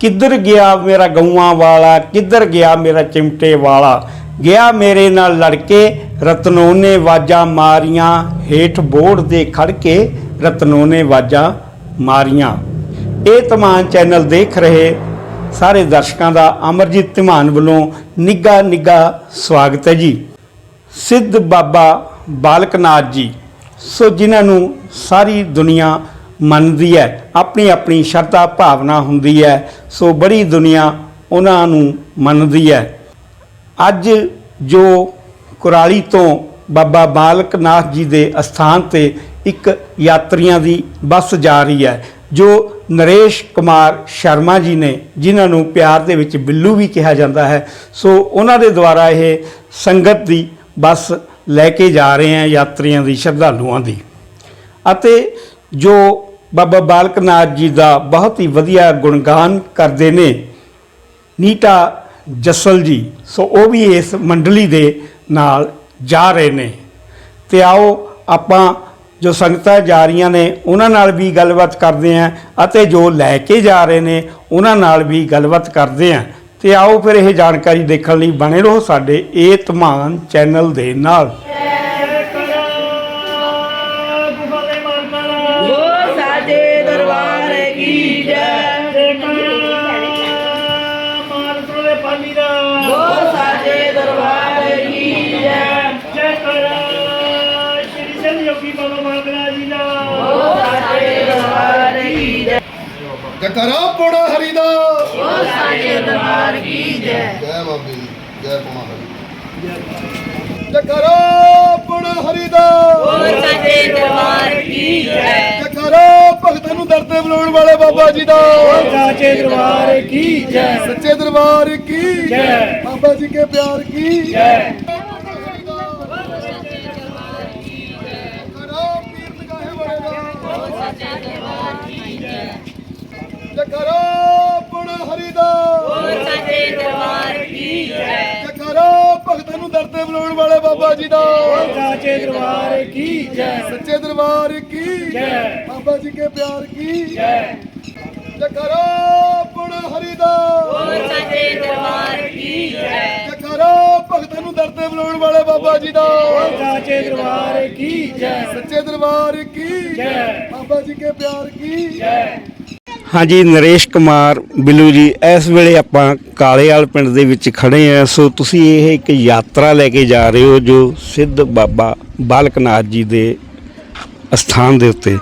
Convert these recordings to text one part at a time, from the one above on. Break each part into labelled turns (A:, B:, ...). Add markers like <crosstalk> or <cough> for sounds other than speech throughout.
A: ਕਿੱਧਰ ਗਿਆ ਮੇਰਾ ਗਊਆਂ ਵਾਲਾ? ਕਿੱਧਰ ਗਿਆ ਮੇਰਾ ਚਿਮਟੇ ਵਾਲਾ? ਗਿਆ ਮੇਰੇ ਨਾਲ ਲੜ ਕੇ ਰਤਨੋ ਨੇ ਵਾਜਾਂ ਮਾਰੀਆਂ। ਹੇਠ ਬੋੜ ਦੇ ਖੜ ਕੇ ਰਤਨੋ ਨੇ ਵਾਜਾਂ ਮਾਰੀਆਂ। ਇਹ ਤਮਾਮ ਚੈਨਲ ਦੇਖ ਰਹੇ ਸਾਰੇ ਦਰਸ਼ਕਾਂ ਦਾ ਅਮਰਜੀਤ ਧਮਾਨ ਵੱਲੋਂ ਨਿੱਘਾ ਨਿੱਘਾ ਸਵਾਗਤ ਹੈ ਜੀ। ਸਿੱਧ ਬਾਬਾ ਬਾਲਕ ਨਾਥ ਜੀ। ਸੋ ਜਿਨ੍ਹਾਂ ਨੂੰ ਸਾਰੀ ਦੁਨੀਆ ਮੰਨਦੀ ਹੈ, ਆਪਣੀ ਆਪਣੀ ਸ਼ਰਧਾ ਭਾਵਨਾ ਹੁੰਦੀ ਹੈ। ਸੋ ਬੜੀ ਦੁਨੀਆ ਉਹਨਾਂ ਨੂੰ ਮੰਨਦੀ ਹੈ। ਅੱਜ ਜੋ ਕੁਰਾਲੀ ਤੋਂ ਬਾਬਾ ਬਾਲਕ ਨਾਥ ਜੀ ਦੇ ਅਸਥਾਨ ਤੇ ਇੱਕ ਯਾਤਰੀਆਂ ਦੀ ਬੱਸ ਜਾ ਰਹੀ ਹੈ, ਜੋ ਨਰੇਸ਼ ਕੁਮਾਰ ਸ਼ਰਮਾ ਜੀ ਨੇ, ਜਿਨ੍ਹਾਂ ਨੂੰ ਪਿਆਰ ਦੇ ਵਿੱਚ ਬਿੱਲੂ ਵੀ ਕਿਹਾ ਜਾਂਦਾ ਹੈ, ਸੋ ਉਹਨਾਂ ਦੇ ਦੁਆਰਾ ਇਹ ਸੰਗਤ ਦੀ ਬੱਸ ਲੈ ਕੇ ਜਾ ਰਹੇ ਹਨ ਯਾਤਰੀਆਂ ਦੀ, ਸ਼ਰਧਾਲੂਆਂ ਦੀ। ਅਤੇ ਜੋ ਬਾਬਾ ਬਾਲਕ ਨਾਥ ਜੀ ਦਾ ਬਹੁਤ ਹੀ ਵਧੀਆ ਗੁਣਗਾਨ ਕਰਦੇ ਨੇ, ਨੀਟਾ ਜਸਲ ਜੀ। ਸੋ ਉਹ ਵੀ ਇਸ ਮੰਡਲੀ ਦੇ ਨਾਲ ਜਾ ਰਹੇ ਨੇ। ਤੇ ਆਓ ਆਪਾਂ ਜੋ ਸੰਗਤਾਂ ਜਾ ਰਹੀਆਂ ਨੇ, ਉਹਨਾਂ ਨਾਲ ਵੀ ਗੱਲਬਾਤ ਕਰਦੇ ਆਂ ਅਤੇ ਜੋ ਲੈ ਕੇ ਜਾ ਰਹੇ ਨੇ, ਉਹਨਾਂ ਨਾਲ ਵੀ ਗੱਲਬਾਤ ਕਰਦੇ ਆਂ ਤੇ ਆਓ ਫਿਰ ਇਹ ਜਾਣਕਾਰੀ ਦੇਖਣ ਲਈ ਬਣੇ ਰਹੋ ਸਾਡੇ ਇਹ ਧਮਾਨ ਚੈਨਲ ਦੇ ਨਾਲ।
B: ਕਰਾ ਪੋਣਾ ਹਰੀ ਦਾ
C: ਹੋ ਸਾਡੇ ਦਰਬਾਰ ਕੀ ਜੈ।
B: ਜੈ ਬਾਬੇ ਜੈ ਪੋਣਾ ਹਰੀ ਜੈ ਕਰਾ ਪੋਣਾ ਹਰੀ ਦਾ
C: ਹੋ ਸਾਡੇ ਦਰਬਾਰ ਕੀ ਜੈ।
B: ਜੈ ਕਰਾ ਭਗਤ ਨੂੰ ਦਰ ਤੇ ਬੁਲਾਉਣ ਵਾਲੇ ਬਾਬਾ ਜੀ ਦਾ।
D: ਹੋ ਸਾਡੇ ਦਰਬਾਰ ਕੀ ਜੈ।
B: ਸੱਚੇ ਦਰਬਾਰ ਕੀ
D: ਜੈ।
B: ਬਾਬਾ ਜੀ ਕੇ ਪਿਆਰ ਕੀ
D: ਜੈ।
B: ਜਕਰਾ ਪਣ ਹਰੀ ਦਾ
C: ਬੋਲ ਸਾਡੇ ਦਰਬਾਰ ਕੀ ਜੈ
B: ਜਕਰਾ ਭਗਤਾਂ ਨੂੰ ਦਰ ਤੇ ਬੁਲਾਉਣ ਵਾਲੇ ਬਾਬਾ ਜੀ ਦਾ।
D: ਬੋਲ ਸਾਚੇ ਦਰਬਾਰ ਕੀ ਜੈ
B: ਸੱਚੇ ਦਰਬਾਰ ਕੀ
D: ਜੈ।
B: ਬਾਬਾ ਜੀ ਕੇ ਪਿਆਰ ਕੀ
D: ਜੈ।
B: ਜਕਰਾ ਪਣ ਹਰੀ ਦਾ
C: ਬੋਲ ਸਾਡੇ ਦਰਬਾਰ ਕੀ ਜੈ
B: ਜਕਰਾ ਭਗਤਾਂ ਨੂੰ ਦਰ ਤੇ ਬੁਲਾਉਣ ਵਾਲੇ ਬਾਬਾ ਜੀ ਦਾ।
D: ਬੋਲ ਸਾਚੇ ਦਰਬਾਰ ਕੀ ਜੈ
B: ਸੱਚੇ ਦਰਬਾਰ ਕੀ
D: ਜੈ।
B: ਬਾਬਾ ਜੀ ਕੇ ਪਿਆਰ ਕੀ
D: ਜੈ।
A: ਹਾਂਜੀ ਨਰੇਸ਼ ਕੁਮਾਰ ਬਿੱਲੂ ਜੀ ਇਸ ਵੇਲੇ ਆਪਾਂ ਕਾਲੇਵਾਲ ਪਿੰਡ ਦੇ ਵਿੱਚ ਖੜੇ ਆ। ਸੋ ਤੁਸੀਂ ਇਹ ਇੱਕ ਯਾਤਰਾ ਲੈ ਕੇ ਜਾ ਰਹੇ ਹੋ ਜੋ ਸਿੱਧ ਬਾਬਾ ਬਾਲਕ ਨਾਥ ਜੀ ਦੇ ਅਸਥਾਨ ਦੇ ਉੱਤੇ।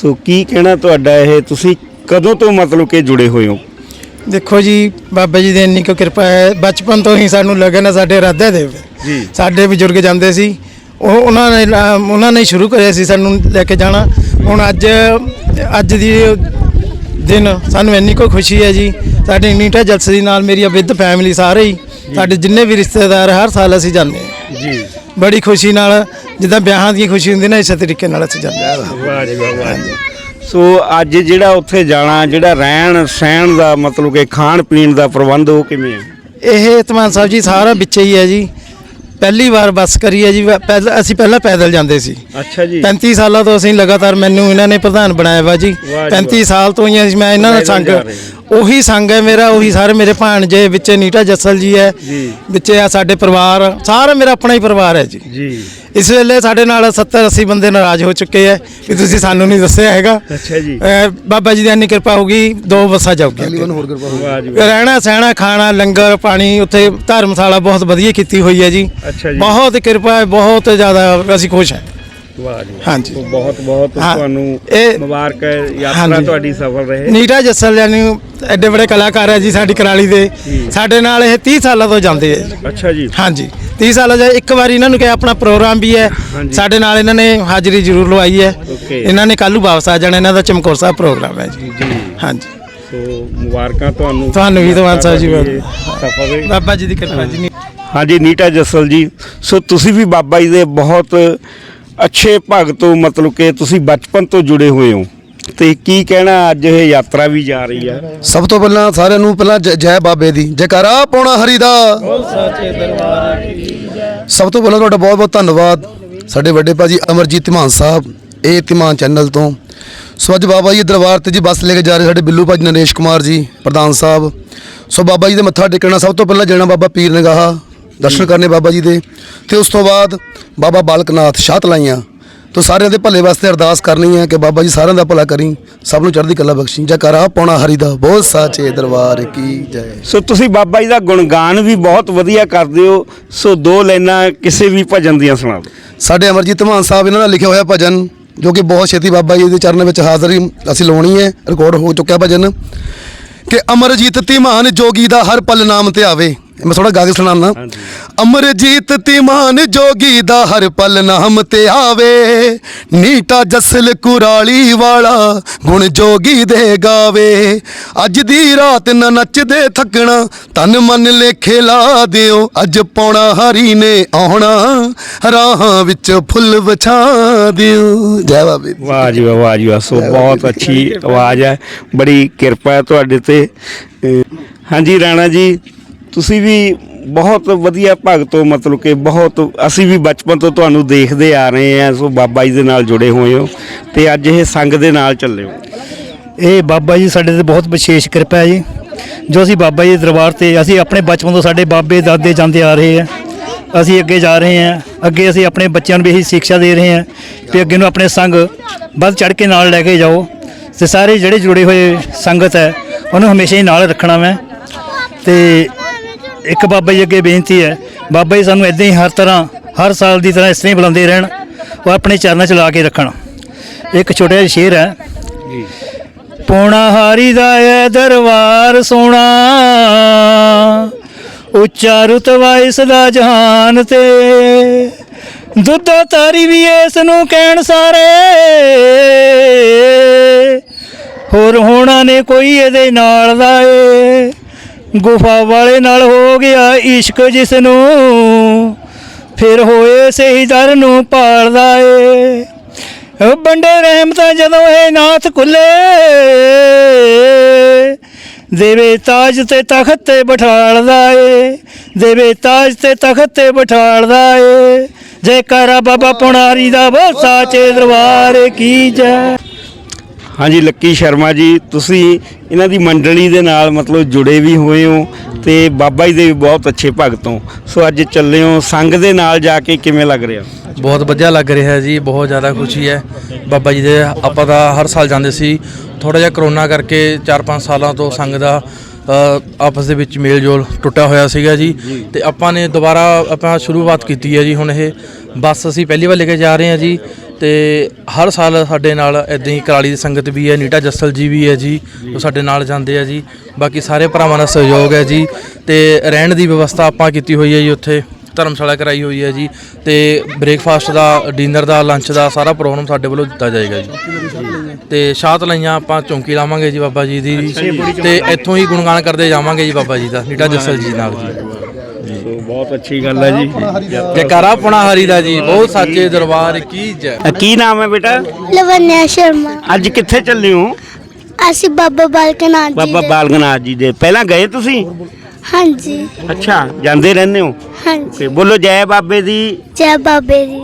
A: ਸੋ ਕੀ ਕਹਿਣਾ ਤੁਹਾਡਾ ਇਹ? ਤੁਸੀਂ ਕਦੋਂ ਤੋਂ ਮਤਲਬ ਕਿ ਜੁੜੇ ਹੋਏ ਹੋ?
E: ਦੇਖੋ ਜੀ ਬਾਬਾ ਜੀ ਦੀ ਇੰਨੀ ਕੁ ਕਿਰਪਾ ਹੈ। ਬਚਪਨ ਤੋਂ ਹੀ ਸਾਨੂੰ ਲੱਗਨ ਹੈ ਸਾਡੇ ਰਾਧਾ ਦੇਵ
A: ਜੀ।
E: ਸਾਡੇ ਬਜ਼ੁਰਗ ਜਾਂਦੇ ਸੀ। ਉਹ ਉਹਨਾਂ ਨੇ ਉਹਨਾਂ ਨੇ ਸ਼ੁਰੂ ਕਰਿਆ ਸੀ ਸਾਨੂੰ ਲੈ ਕੇ ਜਾਣਾ। ਹੁਣ ਅੱਜ ਅੱਜ ਦੀ ਦਿਨ ਸਾਨੂੰ ਇੰਨੀ ਕੁ ਖੁਸ਼ੀ ਹੈ ਜੀ। ਸਾਡੀ ਨੀਟਾ ਜਲਸੇ ਦੇ ਨਾਲ ਮੇਰੀ ਵਿਦ ਫੈਮਿਲੀ ਸਾਰੇ ਹੀ ਸਾਡੇ ਜਿੰਨੇ ਵੀ ਰਿਸ਼ਤੇਦਾਰ ਹਰ ਸਾਲ ਅਸੀਂ ਜਾਂਦੇ ਹਾਂ।
A: ਜੀ।
E: ਬੜੀ ਖੁਸ਼ੀ ਨਾਲ ਜਿੱਦਾਂ ਵਿਆਹਾਂ ਦੀ ਖੁਸ਼ੀ ਹੁੰਦੀ ਨਾ ਇਸੇ ਤਰੀਕੇ ਨਾਲ ਅਸੀਂ ਜਾਂਦੇ ਹਾਂ।
A: ਵਾਹ ਜੀ ਵਾਹ। ਸੋ ਅੱਜ ਜਿਹੜਾ ਉੱਥੇ ਜਾਣਾ ਜਿਹੜਾ ਰਹਿਣ ਸਹਿਣ ਦਾ ਮਤਲਬ ਕਿ ਖਾਣ ਪੀਣ ਦਾ ਪ੍ਰਬੰਧ ਉਹ ਕਿਵੇਂ ਹੈ?
E: ਇਹ ਤਮਾਨ ਸਾਹਿਬ ਜੀ ਸਾਰਾ ਵਿੱਚ ਹੀ ਹੈ ਜੀ। ਪਹਿਲੀ ਵਾਰ ਬੱਸ ਕਰੀ ਹੈ ਜੀ। ਪਹਿਲਾਂ ਅਸੀਂ ਪਹਿਲਾਂ ਪੈਦਲ ਜਾਂਦੇ ਸੀ।
A: ਅੱਛਾ ਜੀ।
E: 35 ਸਾਲਾਂ ਤੋਂ ਅਸੀਂ ਲਗਾਤਾਰ ਮੈਨੂੰ ਇਹਨਾਂ ਨੇ ਪ੍ਰਧਾਨ ਬਣਾਇਆ ਵਾ ਜੀ।
A: ਵਾਹ ਜੀ
E: 35 ਸਾਲ ਤੋਂ ਹੀ ਮੈਂ ਇਹਨਾਂ ਦਾ
A: ਪੈਦਲ
E: ਸੰਗ ਉਹੀ ਸੰਗ ਹੈ ਮੇਰਾ ਉਹੀ ਸਾਰੇ ਮੇਰੇ ਭਾਣਜੇ ਵਿੱਚ ਨੀਟਾ ਜੱਸਲ ਜੀ ਹੈ
A: ਜੀ।
E: ਵਿੱਚ ਆ ਸਾਡੇ ਪਰਿਵਾਰ ਸਾਰਾ ਮੇਰਾ ਆਪਣਾ ਹੀ ਪਰਿਵਾਰ ਹੈ ਜੀ।
A: ਜੀ।
E: ਇਸ ਵੇਲੇ ਸਾਡੇ ਨਾਲ 70 80 ਬੰਦੇ ਨਾਰਾਜ਼ ਹੋ ਚੁੱਕੇ ਹੈ ਕਿ ਤੁਸੀਂ ਸਾਨੂੰ ਨਹੀਂ ਦੱਸਿਆ ਹੈਗਾ।
A: ਅੱਛਾ ਜੀ।
E: ਬਾਬਾ ਜੀ ਦੀ ਇੰਨੀ ਕਿਰਪਾ ਹੋਗੀ ਦੋ ਬੱਸਾਂ ਜਾਊਗੀਆਂ
B: ਹੋਰ ਕਿਰਪਾ ਹੋਵੇ
A: ਵਾਹ ਜੀ ਵਾਹ।
E: ਰਹਿਣਾ ਸਹਿਣਾ ਖਾਣਾ ਲੰਗਰ ਪਾਣੀ ਉੱਥੇ ਧਰਮਸ਼ਾਲਾ ਬਹੁਤ ਵਧੀਆ ਕੀਤੀ ਹੋਈ ਹੈ ਜੀ।
A: ਅੱਛਾ ਜੀ।
E: ਬਹੁਤ ਕਿਰਪਾ ਹੈ ਬਹੁਤ ਜ਼ਿਆਦਾ ਅਸੀਂ ਖੁਸ਼ ਹਾਂ।
A: ਵਾਹ ਜੀ। ਵਾਹ।
E: ਹਾਂਜੀ।
A: ਸੋ ਬਹੁਤ ਬਹੁਤ
E: ਹਾਂ,
A: ਤੁਹਾਨੂੰ
E: ਇਹ-
A: ਮੁਬਾਰਕ ਹੈ ਯਾਤਰਾ
E: ਹਾਂਜੀ।
A: ਤੁਹਾਡੀ ਸਫਲ ਰਹੇ।
E: ਨੀਟਾ ਜੱਸਲ ਜਾਨੀ ਐਡੇ ਬੜੇ ਕਲਾਕਾਰ ਹੈ ਜੀ ਸਾਡੀ ਕਰਾਲੀ ਦੇ। ਸਾਡੇ ਨਾਲ ਇਹ 30 ਸਾਲਾਂ ਤੋਂ ਜਾਂਦੇ ਹੈ।
A: ਅੱਛਾ ਜੀ।
E: ਹਾਂਜੀ। 30 ਸਾਲਾਂ ਦਾ ਇੱਕ ਵਾਰ ਇਹਨਾਂ ਨੂੰ ਕਿਹਾ ਆਪਣਾ ਪ੍ਰੋਗਰਾਮ ਵੀ ਹੈ।
A: ਹਾਂਜੀ।
E: ਸਾਡੇ ਨਾਲ ਇਹਨਾਂ ਨੇ ਹਾਜ਼ਰੀ ਜ਼ਰੂਰ ਲਵਾਈ ਹੈ।
A: ਓਕੇ।
E: ਇਹਨਾਂ ਨੇ ਕੱਲ੍ਹ ਨੂੰ ਵਾਪਸ ਆ ਜਾਣਾ ਇਹਨਾਂ ਦਾ ਚਮਕੌਰ ਸਾਹਿਬ ਪ੍ਰੋਗਰਾਮ ਹੈ ਜੀ।
A: ਜੀ
E: ਹਾਂਜੀ।
A: ਸੋ ਮੁਬਾਰਕਾਂ ਤੁਹਾਨੂੰ।
E: ਤੁਹਾਨੂੰ ਵੀ ਦੀਵਾਨ ਸਾਹਿਬ ਜੀ।
A: ਤੁਹਾਡੀ ਇਹ ਸਫਲ ਰਹੇ
E: ਬਾਬਾ ਜੀ ਦੀ ਕਿਰਪਾ ਜੀ।
A: ਹਾਂਜੀ ਨੀਟਾ ਜਸਲ ਜੀ। ਸੋ ਤੁਸੀਂ ਵੀ ਬਾਬਾ ਜੀ ਦੇ ਬਹੁਤ ਅੱਛੇ ਭਗਤ ਹੋ ਮਤਲਬ ਕਿ ਤੁਸੀਂ ਬਚਪਨ ਤੋਂ ਜੁੜੇ ਹੋਏ ਹੋ। ਤੇ ਕੀ ਕਹਿਣਾ ਅੱਜ ਇਹ ਯਾਤਰਾ ਵੀ ਜਾ ਰਹੀ ਹੈ?
B: ਸਭ ਤੋਂ ਪਹਿਲਾਂ ਸਾਰਿਆਂ ਨੂੰ ਪਹਿਲਾਂ ਜੈ- ਜੈ ਬਾਬੇ ਦੀ। ਜੈਕਾਰਾ ਪੋਣਾ ਹਰੀ ਦਾ। ਸਭ ਤੋਂ ਪਹਿਲਾਂ ਤੁਹਾਡਾ ਬਹੁਤ ਬਹੁਤ ਧੰਨਵਾਦ। ਸਾਡੇ ਵੱਡੇ ਭਾਜੀ ਅਮਰਜੀਤ ਧਮਾਨ ਸਾਹਿਬ ਇਹ ਧਮਾਨ ਚੈਨਲ ਤੋਂ। ਸੋ ਅੱਜ ਬਾਬਾ ਜੀ ਦੇ ਦਰਬਾਰ ਤੇ ਜੀ ਬੱਸ ਲੈ ਕੇ ਜਾ ਰਹੇ ਸਾਡੇ ਬਿੱਲੂ ਭਾਜੀ ਨਰੇਸ਼ ਕੁਮਾਰ ਜੀ ਪ੍ਰਧਾਨ ਸਾਹਿਬ। ਸੋ ਬਾਬਾ ਜੀ ਦੇ ਮੱਥਾ ਟੇਕਣਾ ਸਭ ਤੋਂ ਪਹਿਲਾਂ ਜਾਣਾ ਬਾਬਾ ਪੀਰ ਨਗਾਹਾ। ਦਰਸ਼ਨ ਕਰਨੇ ਬਾਬਾ ਜੀ ਦੇ। ਤੇ ਉਸ ਤੋਂ ਬਾਅਦ ਬਾਬਾ ਬਾਲਕਨਾਥ ਸ਼ਾਹ ਤਲਾਈਆਂ ਤੋ ਸਾਰਿਆਂ ਦੇ ਭਲੇ ਵਾਸਤੇ ਅਰਦਾਸ ਕਰਨੀ ਹੈ ਕਿ ਬਾਬਾ ਜੀ ਸਾਰਿਆਂ ਦਾ ਭਲਾ ਕਰੀ ਸਭ ਨੂੰ ਚੜ੍ਹਦੀ ਕਲਾ ਬਖਸ਼ੀ। ਜਕਰਾ ਪੌਣਾ ਹਰੀ ਦਾ ਬਹੁਤ ਸਾਚੇ ਦਰਬਾਰ ਕੀ ਜੈ।
A: ਸੋ ਤੁਸੀਂ ਬਾਬਾ ਜੀ ਦਾ ਗੁਣਗਾਨ ਵੀ ਬਹੁਤ ਵਧੀਆ ਕਰਦੇ ਹੋ। ਸੋ ਦੋ ਲਾਈਨਾਂ ਕਿਸੇ ਵੀ ਭਜਨ ਦੀਆਂ ਸੁਣਾ ਦਿਓ।
B: ਸਾਡੇ ਅਮਰਜੀਤ ਮਾਨ ਸਾਹਿਬ ਇਹਨਾਂ ਦਾ ਲਿਖਿਆ ਹੋਇਆ ਭਜਨ ਜੋ ਕਿ ਬਹੁਤ ਛੇਤੀ ਬਾਬਾ ਜੀ ਦੇ ਚਰਨ ਵਿੱਚ ਹਾਜ਼ਰੀ ਅਸੀਂ ਲਾਉਣੀ ਹੈ ਰਿਕਾਰਡ ਹੋ ਚੁੱਕਿਆ ਭਜਨ ਕਿ ਅਮਰਜੀਤ ਧੀਮਾਨ ਜੋਗੀ ਦਾ ਹਰ ਪਲ ਨਾਮ ਤੇ ਆਵੇ। ਮੈਂ ਥੋੜਾ ਗਾ ਕੇ ਸੁਣਾਉਣਾ ਅਮਰਜੀਤ ਧੀਮਾਨ ਜੋਗੀ ਦਾ ਹਰ ਪਲ ਨਾਮ ਤੇ ਆਵੇ। ਨੀਟਾ ਜਸਲ ਕੁਰਾਲੀ ਵਾਲਾ ਗੁਣ ਜੋਗੀ ਦੇ ਗਾਵੇ। ਅੱਜ ਦੀ ਰਾਤ ਨਾ ਨੱਚਦੇ ਥੱਕਣਾ ਤਨ ਮਨ ਲੇਖੇ ਲਾ ਦਿਓ। ਅੱਜ ਪੌਣਾ ਹਰੀ ਨੇ ਆਉਣਾ ਰਾਹਾਂ ਵਿੱਚ ਫੁੱਲ ਵਿਛਾ ਦਿਓ। ਜੈ ਬਾਬੇ।
A: ਵਾਹ ਜੀ ਵਾਹ ਜੀ ਵਾਹ। ਸੋ ਬਹੁਤ ਅੱਛੀ ਆਵਾਜ਼ ਹੈ। ਬੜੀ ਕਿਰਪਾ ਹੈ ਤੁਹਾਡੇ ਤੇ। ਹਾਂਜੀ ਰਾਣਾ ਜੀ ਤੁਸੀਂ ਵੀ ਬਹੁਤ ਵਧੀਆ ਭਗਤ ਹੋ, ਮਤਲਬ ਕਿ ਬਹੁਤ, ਅਸੀਂ ਵੀ ਬਚਪਨ ਤੋਂ ਤੁਹਾਨੂੰ ਦੇਖਦੇ ਆ ਰਹੇ ਹਾਂ, ਸੋ ਬਾਬਾ ਜੀ ਦੇ ਨਾਲ ਜੁੜੇ ਹੋਏ ਹੋ ਤੇ ਅੱਜ ਇਹ ਸੰਗ ਦੇ ਨਾਲ ਚੱਲੇ ਹੋ।
E: ਇਹ ਬਾਬਾ ਜੀ ਸਾਡੇ ਤੇ ਬਹੁਤ ਵਿਸ਼ੇਸ਼ ਕਿਰਪਾ ਹੈ ਜੀ। ਜੋ ਅਸੀਂ ਬਾਬਾ ਜੀ ਦੇ ਦਰਬਾਰ ਤੇ, ਅਸੀਂ ਆਪਣੇ ਬਚਪਨ ਤੋਂ ਸਾਡੇ ਬਾਬੇ, ਦਾਦੇ, ਜਾਂਦੇ ਆ ਰਹੇ ਆ ਅਸੀਂ ਅੱਗੇ ਜਾ ਰਹੇ ਹਾਂ, ਅੱਗੇ ਅਸੀਂ ਆਪਣੇ ਬੱਚਿਆਂ ਨੂੰ ਵੀ ਇਹੀ ਸਿੱਖਿਆ ਦੇ ਰਹੇ ਹਾਂ ਕਿ ਅੱਗੇ ਨੂੰ ਆਪਣੇ ਸੰਗ ਵੱਧ ਚੜ ਕੇ ਨਾਲ ਲੈ ਕੇ ਜਾਓ। ਤੇ ਸਾਰੇ ਜਿਹੜੇ ਜੁੜੇ ਹੋਏ ਸੰਗਤ ਹੈ, ਉਹਨੂੰ ਹਮੇਸ਼ਾ ਹੀ ਨਾਲ ਰੱਖਣਾ ਮੈਂ। ਤੇ ਇੱਕ ਬਾਬਾ ਜੀ ਅੱਗੇ ਬੇਨਤੀ ਹੈ ਬਾਬਾ ਜੀ ਸਾਨੂੰ ਇਦਾਂ ਹੀ ਹਰ ਤਰ੍ਹਾਂ ਹਰ ਸਾਲ ਦੀ ਤਰ੍ਹਾਂ ਇਸ ਤਰ੍ਹਾਂ ਹੀ ਬੁਲਾਉਂਦੇ ਰਹਿਣ ਉਹ ਆਪਣੇ ਚਰਨਾਂ 'ਚ ਲਾ ਕੇ ਰੱਖਣ। ਇੱਕ ਛੋਟਾ ਜਿਹਾ ਸ਼ੇਰ ਹੈ। ਪੋਣਾ ਹਾਰੀ ਦਾ ਹੈ ਦਰਬਾਰ ਸੋਣਾ ਉੱਚਾ ਰੁਤਬਾ ਇਸ ਦਾ ਜਹਾਨ ਤੇ। ਦੁੱਧਾ ਤਾਰੀ ਵੀ ਇਸ ਨੂੰ ਕਹਿਣ ਸਾਰੇ। ਹੋਰ ਹੋਣਾ ਨੇ ਕੋਈ ਇਹਦੇ ਨਾਲ ਦਾ ਏ। ਗੁਫਾ ਵਾਲੇ ਨਾਲ ਹੋ ਗਿਆ ਇਸ਼ਕ ਜਿਸ ਨੂੰ ਫਿਰ ਹੋਏ ਸਹੀ ਦਰ ਨੂੰ ਪਾਲਦਾ ਏ। ਉਹ ਬੰਡੇ ਰਹਿਮਤਾਂ ਜਦੋਂ ਇਹ ਨਾਥ ਖੁੱਲੇ, ਦੇਵੇ ਤਾਜ ਤੇ ਤਖਤ ਤੇ ਬਿਠਾਲਦਾ ਏ। ਦੇਵੇ ਤਾਜ ਤੇ ਤਖਤ ਤੇ ਬਿਠਾਲਦਾ ਏ। ਜੈਕਾਰਾ ਬਾਬਾ ਪੁਣਾਰੀ ਦਾ ਬੋ ਸਾਚੇ ਦਰਬਾਰ ਕੀ ਜੈ।
A: ਹਾਂਜੀ ਲੱਕੀ ਸ਼ਰਮਾ ਜੀ ਤੁਸੀਂ ਇਹਨਾਂ ਦੀ ਮੰਡਲੀ ਦੇ ਨਾਲ ਮਤਲਬ ਜੁੜੇ ਵੀ ਹੋਏ ਹੋ ਤੇ ਬਾਬਾ ਜੀ ਦੇ ਵੀ ਬਹੁਤ ਅੱਛੇ ਭਗਤ ਹੋ। ਸੋ ਅੱਜ ਚੱਲੇ ਹੋ ਸੰਗ ਦੇ ਨਾਲ ਜਾ ਕੇ ਕਿਵੇਂ ਲੱਗ ਰਿਹਾ?
F: ਬਹੁਤ ਵਧੀਆ ਲੱਗ ਰਿਹਾ ਜੀ ਬਹੁਤ ਜ਼ਿਆਦਾ ਖੁਸ਼ੀ ਹੈ। ਬਾਬਾ ਜੀ ਦੇ ਆਪਾਂ ਤਾਂ ਹਰ ਸਾਲ ਜਾਂਦੇ ਸੀ। ਥੋੜਾ ਜਿਹਾ ਕਰੋਨਾ ਕਰਕੇ 4-5 ਸਾਲਾਂ ਤੋਂ ਸੰਗ ਦਾ ਆਪਸ ਦੇ ਵਿੱਚ ਮੇਲ ਜੋਲ ਟੁੱਟਿਆ ਹੋਇਆ ਸੀਗਾ ਜੀ। ਤੇ ਆਪਾਂ ਨੇ ਦੁਬਾਰਾ ਆਪਾਂ ਸ਼ੁਰੂਆਤ ਕੀਤੀ ਹੈ ਜੀ ਹੁਣ ਇਹ। ਬੱਸ ਅਸੀਂ ਪਹਿਲੀ ਵਾਰ ਲੈ ਕੇ ਜਾ ਰਹੇ ਹਾਂ ਜੀ। ਤੇ ਹਰ ਸਾਲ ਸਾਡੇ ਨਾਲ ਇਦਾਂ ਹੀ ਕਰਾਲੀ ਦੀ ਸੰਗਤ ਵੀ ਹੈ ਨੀਟਾ ਜੱਸਲ ਜੀ ਵੀ ਹੈ ਜੀ ਉਹ ਸਾਡੇ ਨਾਲ ਜਾਂਦੇ ਆ ਜੀ। ਬਾਕੀ ਸਾਰੇ ਭਰਾਵਾਂ ਦਾ ਸਹਿਯੋਗ ਹੈ ਜੀ ਤੇ ਰਹਿਣ ਦੀ ਵਿਵਸਥਾ ਆਪਾਂ ਕੀਤੀ ਹੋਈ ਹੈ ਜੀ ਉੱਥੇ ਧਰਮਸ਼ਾਲਾ ਕਰਾਈ ਹੋਈ ਹੈ ਜੀ ਤੇ ਬ੍ਰੇਕਫਾਸਟ ਦਾ ਡਿਨਰ ਦਾ ਲੰਚ ਦਾ ਸਾਰਾ ਪ੍ਰੋਗਰਾਮ ਸਾਡੇ ਵੱਲੋਂ ਦਿੱਤਾ ਜਾਏਗਾ ਜੀ। ਤੇ ਸ਼ਾਤ ਲਈਆਂ ਆਪਾਂ ਚੌਂਕੀ ਲਾਵਾਂਗੇ ਜੀ ਬਾਬਾ ਜੀ ਦੀ। ਤੇ ਇੱਥੋਂ ਹੀ ਗੁਣਗਾਨ ਕਰਦੇ ਜਾਵਾਂਗੇ ਜੀ ਬਾਬਾ ਜੀ ਦਾ ਨੀਟਾ ਜੱਸਲ ਜੀ ਨਾਲ ਜੀ।
A: ਬਹੁਤ ਅੱਛੀ ਗੱਲ ਹੈ ਜੀ।
F: ਜੈਕਾਰਾ ਪੁਣਾ ਹਰੀ ਦਾ ਜੀ ਬਹੁਤ ਸਾਚੇ ਦਰਬਾਰ ਕੀ ਜੈ।
A: ਕੀ ਨਾਮ ਹੈ ਬੇਟਾ?
G: ਲਵਨਿਆ ਸ਼ਰਮਾ।
A: ਅੱਜ ਕਿੱਥੇ ਚੱਲੇ ਹੋ?
G: ਅਸੀਂ ਬਾਬਾ ਬਾਲਕਨਾਥ ਜੀ
A: ਬਾਬਾ ਬਾਲਗਨਾਥ ਜੀ ਦੇ। ਪਹਿਲਾਂ ਗਏ ਤੁਸੀਂ?
G: ਹਾਂਜੀ।
A: ਅੱਛਾ ਜਾਂਦੇ ਰਹਿੰਦੇ ਹੋ?
G: ਹਾਂਜੀ।
A: ਤੇ ਬੋਲੋ ਜੈ ਬਾਬੇ ਦੀ।
G: ਜੈ ਬਾਬੇ ਦੀ।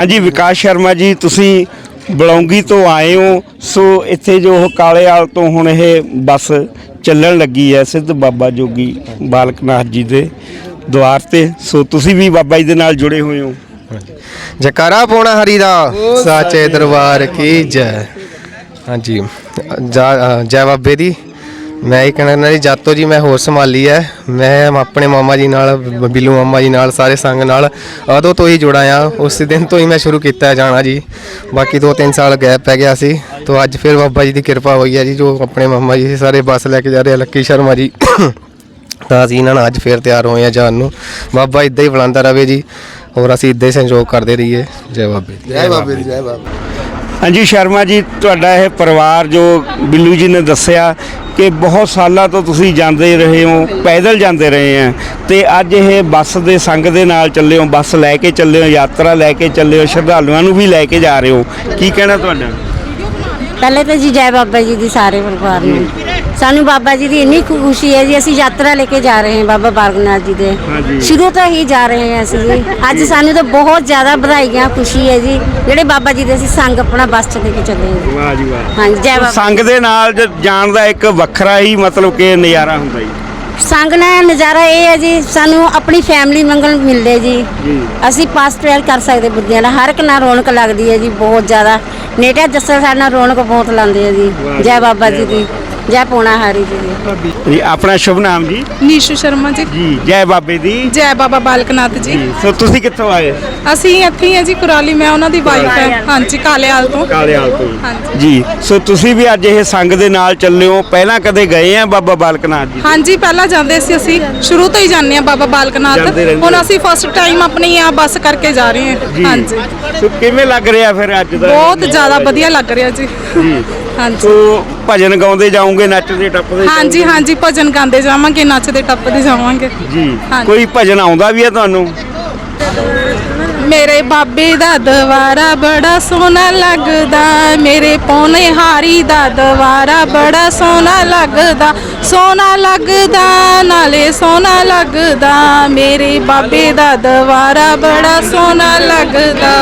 A: ਹਾਂਜੀ ਵਿਕਾਸ ਸ਼ਰਮਾ ਜੀ ਤੁਸੀਂ ਬਲੌਂਗੀ ਤੋਂ ਆਏ ਹੋ ਸੋ ਇੱਥੇ ਜੋ ਉਹ ਕਾਲੇਵਾਲ ਤੋਂ ਹੁਣ ਇਹ ਬੱਸ ਚੱਲਣ ਲੱਗੀ ਹੈ ਸਿੱਧ ਬਾਬਾ ਜੋਗੀ ਬਾਲਕਨਾਥ ਜੀ ਦੇ। ਦੁਆਰ ਤੇ। ਸੋ ਤੁਸੀਂ ਵੀ ਬਾਬਾ ਜੀ ਦੇ ਨਾਲ ਜੁੜੇ ਹੋਏ ਹੋ।
H: ਜਕਾਰਾ ਪੋਣਾ ਹਰੀ ਦਾ। ਸਾਚੇ ਦਰਬਾਰ ਕੀ ਜੈ। ਹਾਂਜੀ। ਜਾ- ਜੈ ਬਾਬੇ ਦੀ। ਮੈਂ ਇਹ ਕਹਿਣਾ ਜੀ ਜਾਤੋ ਜੀ ਮੈਂ ਹੋਰ ਸੰਭਾਲੀ ਹੈ ਮੈਂ ਆਪਣੇ ਮਾਮਾ ਜੀ ਨਾਲ, ਬ- ਬਿੱਲੂ ਮਾਮਾ ਜੀ ਨਾਲ, ਸਾਰੇ ਸੰਗ ਨਾਲ ਉਦੋਂ ਤੋਂ ਹੀ ਜੁੜਾ ਆ। ਉਸ ਦਿਨ ਤੋਂ ਹੀ ਮੈਂ ਸ਼ੁਰੂ ਕੀਤਾ ਹੈ ਜਾਣਾ ਜੀ। ਬਾਕੀ 2-3 ਸਾਲ ਗੈਪ ਪੈ ਗਿਆ ਸੀ। ਤੋਂ ਅੱਜ ਫਿਰ ਬਾਬਾ ਜੀ ਦੀ ਕਿਰਪਾ ਹੋਈ ਹੈ ਜੀ, ਜੋ ਆਪਣੇ ਮਾਮਾ ਜੀ ਸਾਰੇ ਬੱਸ ਲੈ ਕੇ ਜਾ ਰਹੇ ਆ। ਲੱਕੀ ਸ਼ਰਮਾ ਜੀ। ਤਾਂ ਅਸੀਂ ਇਹਨਾਂ ਨਾਲ ਅੱਜ ਫੇਰ ਤਿਆਰ ਹੋਏ ਆ ਜਾਣ ਨੂੰ। ਬਾਬਾ ਇਦਾਂ ਹੀ ਬੁਲਾਉਂਦਾ ਰਵੇ ਜੀ। ਹੋਰ ਅਸੀਂ ਇਦਾਂ ਹੀ ਸੰਯੋਗ ਕਰਦੇ ਰਹੀਏ। ਜੈ ਬਾਬੇ। ਦੀ
B: ਜੈ ਬਾਬੇ ਦੀ ਜੈ ਬਾਬੇ।
A: ਹਾਂਜੀ ਸ਼ਰਮਾ ਜੀ ਤੁਹਾਡਾ ਇਹ ਪਰਿਵਾਰ ਜੋ ਬਿੱਲੂ ਜੀ ਨੇ ਦੱਸਿਆ ਕਿ ਬਹੁਤ ਸਾਲਾਂ ਤੋਂ ਤੁਸੀਂ ਜਾਂਦੇ ਰਹੇ ਹੋ ਪੈਦਲ ਜਾਂਦੇ ਰਹੇ ਆ ਤੇ ਅੱਜ ਇਹ ਬੱਸ ਦੇ ਸੰਗ ਦੇ ਨਾਲ ਚੱਲੇ ਹੋ ਬੱਸ ਲੈ ਕੇ ਚੱਲੇ ਹੋ ਯਾਤਰਾ ਲੈ ਕੇ ਚੱਲੇ ਹੋ ਸ਼ਰਧਾਲੂਆਂ ਨੂੰ ਵੀ ਲੈ ਕੇ ਜਾ ਰਹੇ ਹੋ। ਕੀ ਕਹਿਣਾ ਤੁਹਾਡਾ?
I: ਪਹਿਲੇ ਤਾਂ ਜੀ ਜੈ ਬਾਬਾ ਜੀ ਦੀ ਸਾਰੇ ਪਰਿਵਾਰ ਨੂੰ। ਸਾਨੂੰ ਬਾਬਾ ਜੀ ਦੀ ਇੰਨੀ ਖੁਸ਼ੀ ਹੈ ਜੀ ਅਸੀਂ ਯਾਤਰਾ ਲੈ ਕੇ ਜਾ ਰਹੇ ਹਾਂ ਬਾਬਾ ਬਾਲਕਨਾਥ ਜੀ ਦੇ।
A: ਹਾਂਜੀ।
I: ਸ਼ੁਰੂ ਤੋਂ ਹੀ ਜਾ ਰਹੇ ਹਾਂ ਅਸੀਂ। ਜੀ ਅੱਜ ਸਾਨੂੰ ਤਾਂ ਬਹੁਤ ਜ਼ਿਆਦਾ ਵਧਾਈਆਂ ਖੁਸ਼ੀ ਹੈ ਜੀ। ਜਿਹੜੇ ਬਾਬਾ ਜੀ ਦੇ ਅਸੀਂ ਸੰਗ ਆਪਣਾ ਬੱਸ ਚ ਲੈ ਕੇ ਚੱਲੇ ਹਾਂ ਜੀ।
A: ਵਾਹ ਜੀ ਵਾਹ।
I: ਹਾਂਜੀ ਜੈ ਬਾਬਾ
A: ਸੰਗ ਦੇ ਨਾਲ ਜ- ਜਾਣ ਦਾ ਇੱਕ ਵੱਖਰਾ ਹੀ ਮਤਲਬ ਕਿ ਨਜ਼ਾਰਾ ਹੁੰਦਾ ਜੀ।
I: ਸੰਗ ਨਾਲ ਨਜ਼ਾਰਾ ਇਹ ਹੈ ਜੀ ਸਾਨੂੰ ਆਪਣੀ ਫੈਮਿਲੀ ਮੰਗਲ ਮਿਲਦੇ ਜੀ।
A: ਜੀ।
I: ਅਸੀਂ ਪਾਸ ਟ੍ਰੈਲ ਕਰ ਸਕਦੇ ਬੁੱਧੀਆਂ ਨਾਲ ਹਰ ਇੱਕ ਨਾਲ ਰੌਣਕ ਲੱਗਦੀ ਹੈ ਜੀ ਬਹੁਤ ਜ਼ਿਆਦਾ। ਨੇਟਾ ਜੱਸਾ ਸਾਡੇ ਨਾਲ ਰੌਣਕ ਬਹੁਤ ਲਾਉਂਦੇ ਆ ਜੀ।
A: ਵਾਹ ਜੀ,
I: ਜੈ ਬਾਬਾ
A: ਜੈ
I: ਜੀ ਦੀ। ਜੈ ਪੋਣਾ ਹਾਰੀ ਜੀ ਦੀ।
A: ਜੀ ਆਪਣਾ ਸ਼ੁਭ ਨਾਮ ਜੀ?
J: ਨੀਸ਼ੂ ਸ਼ਰਮਾ ਜੀ।
A: ਜੀ ਜੈ ਬਾਬੇ ਦੀ।
J: ਜੈ ਬਾਬਾ ਬਾਲਕਨਾਥ ਜੀ।
A: ਜੀ ਸੋ ਤੁਸੀਂ ਕਿੱਥੋਂ ਆਏ?
J: ਅਸੀਂ ਇੱਥੇ ਹੀ ਹਾਂ ਜੀ ਕੁਰਾਲੀ। ਮੈਂ ਉਹਨਾਂ ਦੀ ਵਾਈਫ ਹਾਂ। ਹਾਂਜੀ ਕਾਲੇਵਾਲ ਤੋਂ।
A: ਕਾਲੇਵਾਲ ਤੋਂ।
J: ਹਾਂਜੀ।
A: ਜੀ ਸੋ ਤੁਸੀਂ ਵੀ ਅੱਜ ਇਹ ਸੰਗ ਦੇ ਨਾਲ ਚੱਲੇ ਹੋ? ਪਹਿਲਾਂ ਕਦੇ ਗਏ ਆ ਬਾਬਾ ਬਾਲਕਨਾਥ ਜੀ?
J: ਹਾਂਜੀ ਪਹਿਲਾਂ ਜਾਂਦੇ ਸੀ ਅਸੀਂ। ਸ਼ੁਰੂ ਤੋਂ ਹੀ ਜਾਂਦੇ ਆ ਬਾਬਾ ਬਾਲਕਨਾਥ।
A: ਜਾਂਦੇ ਰਹਿੰਦੇ
J: ਹੁਣ
A: ਹੋ।
J: ਅਸੀਂ ਫਸਟ ਟਾਈਮ ਆਪਣੀ ਆ ਬੱਸ ਕਰਕੇ ਜਾ ਰਹੇ ਹਾਂ। ਹਾਂਜੀ।
A: ਸੋ ਕਿਵੇਂ ਲੱਗ ਰਿਹਾ ਫਿਰ ਅੱਜ ਦਾ?
J: ਬਹੁਤ ਜ਼ਿਆਦਾ ਵਧੀਆ ਲੱਗ ਰਿਹਾ ਜੀ।
A: ਜੀ।
J: ਹਾਂਜੀ।
A: ਸੋ ਭਜਨ ਗਾਉਂਦੇ ਜਾਓਗੇ ਨੱਚਦੇ ਟੱਪਦੇ
J: ਹਾਂਜੀ
A: ਜਾਓਗੇ?
J: ਹਾਂਜੀ ਭਜਨ ਗਾਉਂਦੇ ਜਾਵਾਂਗੇ ਨੱਚਦੇ ਟੱਪਦੇ ਜਾਵਾਂਗੇ।
A: ਜੀ
J: ਹਾਂਜੀ।
A: ਕੋਈ ਭਜਨ ਆਉਂਦਾ ਵੀ ਹੈ ਤੁਹਾਨੂੰ?
J: ਮੇਰੇ ਬਾਬੇ ਦਾ ਦਵਾਰਾ ਬੜਾ ਸੋਹਣਾ ਲੱਗਦਾ ਮੇਰੇ ਪੌਣੇ ਹਾਰੀ ਦਾ ਦਵਾਰਾ ਬੜਾ ਸੋਹਣਾ ਲੱਗਦਾ ਸੋਹਣਾ ਲੱਗਦਾ ਨਾਲੇ ਸੋਹਣਾ ਲੱਗਦਾ ਮੇਰੇ ਬਾਬੇ ਦਾ ਦਵਾਰਾ ਬੜਾ ਸੋਹਣਾ ਲੱਗਦਾ।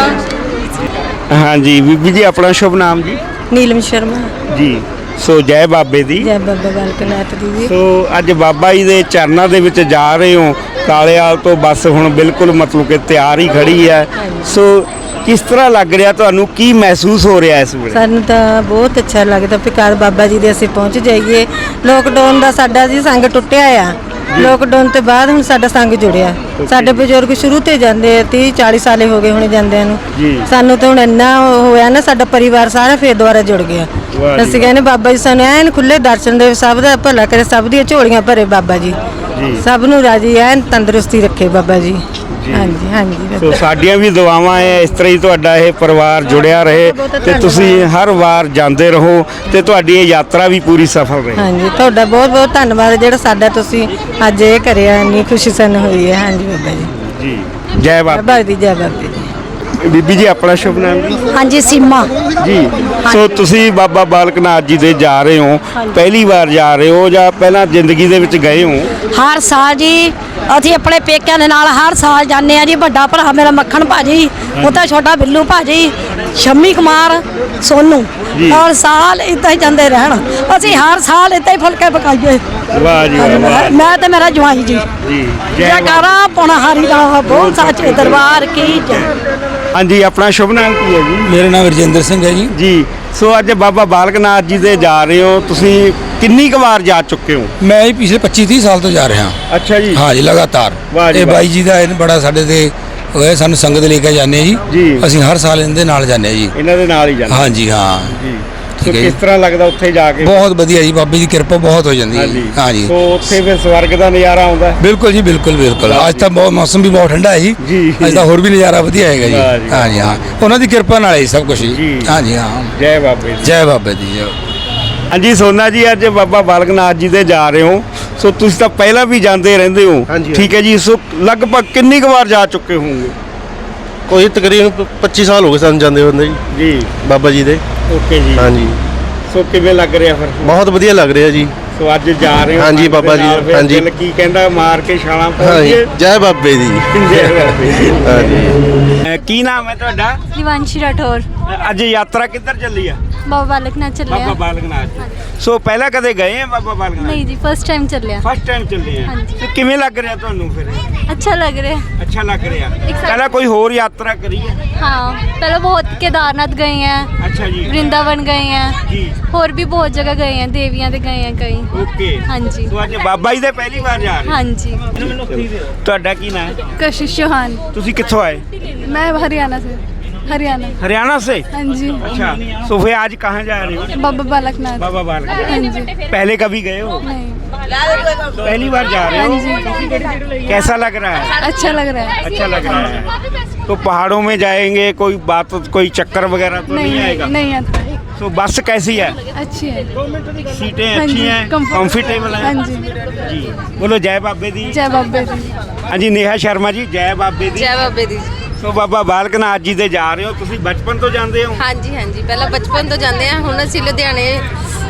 A: ਹਾਂਜੀ ਬੀਬੀ ਜੀ ਆਪਣਾ ਸ਼ੁਭ ਨਾਮ ਜੀ।
I: ਨੀਲਮ ਸ਼ਰਮਾ।
A: ਜੀ। ਸੋ ਜੈ ਬਾਬੇ ਦੀ।
I: ਜੈ ਬਾਬਾ ਬਾਲਕਨਾਥ ਦੀ ਜੀ।
A: ਸੋ ਅੱਜ ਬਾਬਾ ਜੀ ਦੇ ਚਰਨਾਂ ਦੇ ਵਿੱਚ ਜਾ ਰਹੇ ਹੋ। ਕਾਲੇਆਲ ਤੋਂ ਬੱਸ ਹੁਣ ਬਿਲਕੁਲ ਮਤਲਬ ਕਿ ਤਿਆਰ ਹੀ ਖੜੀ ਹੈ। ਸੋ ਕਿਸ ਤਰ੍ਹਾਂ ਲੱਗ ਰਿਹਾ ਤੁਹਾਨੂੰ? ਕੀ ਮਹਿਸੂਸ ਹੋ ਰਿਹਾ ਇਸ ਵੇਲੇ?
I: ਸਾਨੂੰ ਤਾਂ ਬਹੁਤ ਅੱਛਾ ਲੱਗਦਾ ਵੀ ਘਰ ਬਾਬਾ ਜੀ ਦੇ ਅਸੀਂ ਪਹੁੰਚ ਜਾਈਏ। ਲੋਕਡਾਊਨ ਦਾ ਸਾਡਾ ਜੀ ਸੰਗ ਟੁੱਟਿਆ ਆ। ਲੋਕਡਾਊਨ ਤੋਂ ਬਾਅਦ ਹੁਣ ਸਾਡਾ ਸੰਗ ਜੁੜਿਆ। ਸਾਡੇ ਬਜ਼ੁਰਗ ਸ਼ੁਰੂ ਤੇ ਜਾਂਦੇ ਆ 30 40 ਸਾਲੇ ਹੋ ਗਏ ਹੁਣ ਜਾਂਦਿਆਂ ਨੂੰ।
A: ਜੀ।
I: ਸਾਨੂੰ ਤਾਂ ਹੁਣ ਇੰਨਾ ਉਹ ਹੋਇਆ ਨਾ ਸਾਡਾ ਪਰਿਵਾਰ ਸਾਰਾ ਫੇਰ ਦੁਆਰਾ ਜੁੜ ਗਿਆ।
A: ਵਾਹ ਜੀ
I: ਅਸੀਂ ਕਹਿੰਦੇ ਬਾਬਾ ਜੀ ਸਾਨੂੰ ਐਨ ਖੁੱਲੇ ਦਰਸ਼ਨ ਦੇ ਸਭ ਦਾ ਭਲਾ ਕਰੇ ਸਭ ਦੀਆਂ ਝੋਲੀਆਂ ਭਰੇ ਬਾਬਾ ਜੀ।
A: ਜੀ।
I: ਸਭ ਨੂੰ ਰਾਜੀ ਐਨ ਤੰਦਰੁਸਤੀ ਰੱਖੇ ਬਾਬਾ ਜੀ। ਹਾਂਜੀ ਹਾਂਜੀ
A: ਸੋ ਸਾਡੀਆਂ ਵੀ ਦੁਆਵਾਂ ਹੈ ਇਸ ਤਰ੍ਹਾਂ ਹੀ ਤੁਹਾਡਾ ਇਹ ਪਰਿਵਾਰ ਜੁੜਿਆ ਰਹੇ ਤੇ ਤੁਸੀਂ ਹਰ ਵਾਰ ਜਾਂਦੇ ਰਹੋ ਤੇ ਤੁਹਾਡੀ ਇਹ ਯਾਤਰਾ ਵੀ ਪੂਰੀ ਸਫਲ ਰਹੇ।
I: ਹਾਂਜੀ ਤੁਹਾਡਾ ਬਹੁਤ ਬਹੁਤ ਧੰਨਵਾਦ ਜਿਹੜਾ ਸਾਡਾ ਤੁਸੀਂ ਅੱਜ ਇਹ ਕਰਿਆ ਇੰਨੀ ਖੁਸ਼ੀ ਸਾਨੂੰ ਹੋਈ ਹੈ। ਹਾਂਜੀ ਬਾਬਾ ਜੀ।
A: ਜੀ। ਜੈ ਬਾਬਾ।
I: ਬਾਬਾ ਦੀ ਜੈ ਬਾਬਾ ਜੀ।
A: ਬੀਬੀ ਜੀ ਆਪਣਾ ਸ਼ੁਭ ਨਾਮ ਜੀ?
I: ਹਾਂਜੀ ਸੀਮਾ।
A: ਜੀ ਸੋ ਤੁਸੀਂ ਬਾਬਾ ਬਾਲਕਨਾਥ ਜੀ ਦੇ ਜਾ ਰਹੇ ਹੋ ਪਹਿਲੀ ਵਾਰ ਜਾ ਰਹੇ ਹੋ ਜਾਂ ਪਹਿਲਾਂ ਜ਼ਿੰਦਗੀ ਦੇ ਵਿੱਚ ਗਏ ਹੋ?
I: ਹਰ ਸਾਲ ਜੀ ਅਸੀਂ ਆਪਣੇ ਪੇਕਿਆਂ ਦੇ ਨਾਲ ਹਰ ਸਾਲ ਜਾਂਦੇ ਆ ਜੀ ਵੱਡਾ ਭਰਾ ਮੇਰਾ ਮੱਖਣ ਭਾਜੀ ਉਹ ਤਾਂ ਛੋਟਾ ਬਿੱਲੂ ਭਾਜੀ ਸ਼ੰਮੀ ਕੁਮਾਰ ਸੋਨੂ। ਔਰ ਸਾਲ ਇਦਾਂ ਹੀ ਜਾਂਦੇ ਰਹਿਣ। ਅਸੀਂ ਹਰ ਸਾਲ ਇਦਾਂ ਹੀ ਫੁਲਕੇ ਪਕਾਈਏ।
A: ਵਾਹ ਜੀ ਵਾਹ,
I: ਮੈਂ ਤੇ ਮੇਰਾ ਜਵਾਈ ਜੀ।
A: ਜੀ ਜੈ।
I: ਜੈਕਾਰਾ ਪੋਣਾ ਹਾਰੀ ਦਾ ਬਹੁਤ ਸਾਚੇ ਦਰਬਾਰ ਕੀ ਜੈ।
A: ਹਾਂਜੀ ਆਪਣਾ ਸ਼ੁਭ ਨਾਮ ਕੀ ਹੈ ਜੀ?
K: ਮੇਰਾ ਨਾਮ ਰਜਿੰਦਰ ਸਿੰਘ ਹੈ ਜੀ।
A: ਜੀ ਸੋ ਅੱਜ ਬਾਬਾ ਬਾਲਕਨਾਥ ਜੀ ਦੇ ਜਾ ਰਹੇ ਹੋ। ਤੁਸੀਂ ਕਿੰਨੀ ਕੁ ਵਾਰ ਜਾ ਚੁੱਕੇ ਹੋ?
K: ਮੈਂ ਹੀ ਪਿਛਲੇ 25 30 ਸਾਲ ਤੋਂ ਜਾ ਰਿਹਾ
A: ਅੱਛਾ ਜੀ।
K: ਹਾਂ ਜੀ ਲਗਾਤਾਰ। ਇਹ। ਬਾਈ ਜੀ ਦਾ ਇਹ ਬੜਾ ਸਾਡੇ ਤੇ ਹੋਇਆ ਸਾਨੂੰ ਸੰਗਤ ਲੈ ਕੇ ਜਾਂਦੇ ਜੀ। ਅਸੀਂ ਹਰ ਸਾਲ ਇਹਦੇ ਨਾਲ ਜਾਂਦੇ ਜੀ।
A: ਇਹਨਾਂ ਦੇ ਨਾਲ ਹੀ ਜਾਣਾ
K: ਹਾਂ। ਜੀ। ਹਾਂ ਠੀਕ ਹੈ
A: ਕਿਸ
K: ਜੀ।
A: ਤਰ੍ਹਾਂ ਲੱਗਦਾ ਉੱਥੇ ਜਾ ਕੇ?
K: ਬਹੁਤ ਵਧੀਆ ਜੀ ਬਾਬੇ ਦੀ ਕਿਰਪਾ ਬਹੁਤ ਹੋ ਜਾਂਦੀ ਹੈ ਜੀ। ਹਾਂ ਜੀ।
A: ਸੋ ਉੱਥੇ ਫਿਰ ਸਵਰਗ ਦਾ ਨਜ਼ਾਰਾ ਆਉਂਦਾ ਹੈ।
K: ਬਿਲਕੁਲ ਜੀ ਬਿਲਕੁਲ ਬਿਲਕੁਲ। ਅੱਜ ਤਾਂ ਬਹੁਤ ਮੌਸਮ ਵੀ ਬਹੁਤ ਠੰਡਾ ਹੈ ਜੀ।
A: ਜੀ।
K: ਅੱਜ ਤਾਂ ਹੋਰ ਵੀ ਨਜ਼ਾਰਾ ਵਧੀਆ ਹੈਗਾ
A: ਵਾਹ
K: ਜੀ।
A: ਜੀ।
K: ਹਾਂ ਜੀ ਹਾਂ। ਉਹਨਾਂ ਦੀ ਕਿਰਪਾ ਨਾਲ ਹੀ ਸਭ ਕੁਝ
A: ਜੀ।
K: ਜੀ। ਹਾਂ ਜੀ ਹਾਂ।
A: ਜੈ ਬਾਬੇ ਦੀ
K: ਜੈ ਬਾਬੇ ਦੀ ਜੈ
A: ਹਾਂਜੀ ਸੋਨਾ ਜੀ ਅੱਜ ਬਾਬਾ ਬਾਲਕਨਾਥ ਜੀ ਦੇ ਜਾ ਰਹੇ ਹੋ। ਸੋ ਤੁਸੀਂ ਤਾਂ ਪਹਿਲਾਂ ਵੀ ਜਾਂਦੇ ਰਹਿੰਦੇ ਹੋ।
L: ਹਾਂਜੀ,
A: ਠੀਕ ਹੈ ਜੀ ਸੋ ਲਗਭਗ ਕਿੰਨੀ ਕੁ ਵਾਰ ਜਾ ਚੁੱਕੇ ਹੋਵੋਗੇ?
L: ਕੋਈ ਤਕਰੀਬਨ 25 ਸਾਲ ਹੋ ਗਏ ਸਾਨੂੰ ਜਾਂਦੇ ਹੁੰਦੇ ਜੀ।
A: ਜੀ।
L: ਬਾਬਾ ਜੀ ਦੇ।
A: ਓਕੇ ਜੀ।
L: ਹਾਂਜੀ।
A: ਸੋ ਕਿਵੇਂ ਲੱਗ ਰਿਹਾ ਫਿਰ?
L: ਬਹੁਤ ਵਧੀਆ ਲੱਗ ਰਿਹਾ ਜੀ।
A: ਸੋ ਅੱਜ ਜਾ ਰਹੇ ਹੋ
L: ਹਾਂਜੀ ਬਾਬਾ ਜੀ, ਹਾਂਜੀ।
A: ਦਿਲ ਕੀ ਕਹਿੰਦਾ ਮਾਰ ਕੇ ਛਾਲਾਂ ਪਾਉਂਦੇ
L: ਜੈ ਬਾਬੇ ਦੀ। <laughs>
A: ਜੈ ਬਾਬੇ ਦੀ।
L: ਹਾਂਜੀ।
A: ਕੀ ਨਾਮ ਹੈ ਤੁਹਾਡਾ?
M: ਦਿਵਾਂਸ਼ੀ ਰਾਠੌਰ।
A: ਅੱਜ ਯਾਤਰਾ ਕਿੱਧਰ ਚੱਲੀ ਆ?
M: ਬਾਬਾ ਬਾਲਕ ਨਾਲ
A: ਬਾਬਾ
M: ਚੱਲਿਆ
A: ਬਾਲਕਨਾਥ ਸੋ ਪਹਿਲਾਂ ਕਦੇ ਗਏ ਆ ਬਾਬਾ ਬਾਲਕਨਾਥ
M: ਨਹੀਂ ਜੀ ਫਸਟ ਟਾਈਮ ਚੱਲਿਆ
A: ਫਸਟ ਟਾਈਮ ਚੱਲੇ ਆ
M: ਹਾਂਜੀ।
A: ਤੇ ਕਿਵੇਂ ਲੱਗ ਰਿਹਾ ਤੁਹਾਨੂੰ ਫਿਰ
M: ਅੱਛਾ ਲੱਗ ਰਿਹਾ
A: ਅੱਛਾ ਲੱਗ ਰਿਹਾ
M: ਇੱਕ ਸਾਲ-
A: ਪਹਿਲਾਂ ਕੋਈ ਹੋਰ ਯਾਤਰਾ ਕਰੀ ਹੈ
M: ਹਾਂ ਪਹਿਲਾਂ ਬਹੁਤ केदारनाथ गए हैं
A: ਅੱਛਾ ਜੀ
M: वृंदावन गए हैं
A: ਜੀ
M: और भी बहुत जगह गए हैं देवियां ते गए हैं कई
A: ਓਕੇ
M: हाँ जी
A: ਸੋ ਅੱਜ ਬਾਬਾ ਜੀ ਦੇ ਪਹਿਲੀ ਵਾਰ ਜਾ ਰਹੇ
M: हाँ जी
A: ਹੋ। ਤੁਹਾਡਾ ਕੀ ਨਾਮ ਹੈ
M: कशिश चौहान
A: ਤੁਸੀਂ ਕਿੱਥੋਂ ਆਏ
M: मैं हरियाणा से हरियाणा।
A: हरियाणा से?
M: हाँ जी।
A: अच्छा तो सुबह आज कहाँ जा रहे हो?
M: बाबा बालकनाथ।
A: बाबा बालकनाथ।
M: हाँ
A: पहले कभी गए हो?
M: नहीं।
A: तो पहली बार जा रहे
M: हो?
A: हाँ कैसा लग रहा है?
M: अच्छा लग रहा है।
A: अच्छा लग रहा है। तो पहाड़ों में जाएँगे कोई बात कोई चक्कर वगैरह तो नहीं, नहीं आएगा?
M: नहीं आता।
A: तो बस कैसी है?
M: अच्छी है।
A: सीटें
M: हाँ
A: अच्छी हैं? कंफर्टेबल है?
M: जी।
A: बोलो जय बाबे दी।
M: जय बाबे दी।
A: हाँ जी नेहा शर्मा जी जय बाबे दी।
N: जय बाबे दी।
A: ਸੋ ਬਾਬਾ ਬਾਲਕਨਾਥ ਜੀ ਦੇ ਜਾ ਰਹੇ ਹੋ। ਤੁਸੀਂ ਬਚਪਨ ਤੋਂ ਜਾਂਦੇ ਹੋ?
N: ਹਾਂਜੀ ਹਾਂਜੀ। ਪਹਿਲਾਂ ਬਚਪਨ ਤੋਂ ਜਾਂਦੇ ਆ ਹੁਣ ਅਸੀਂ ਲੁਧਿਆਣੇ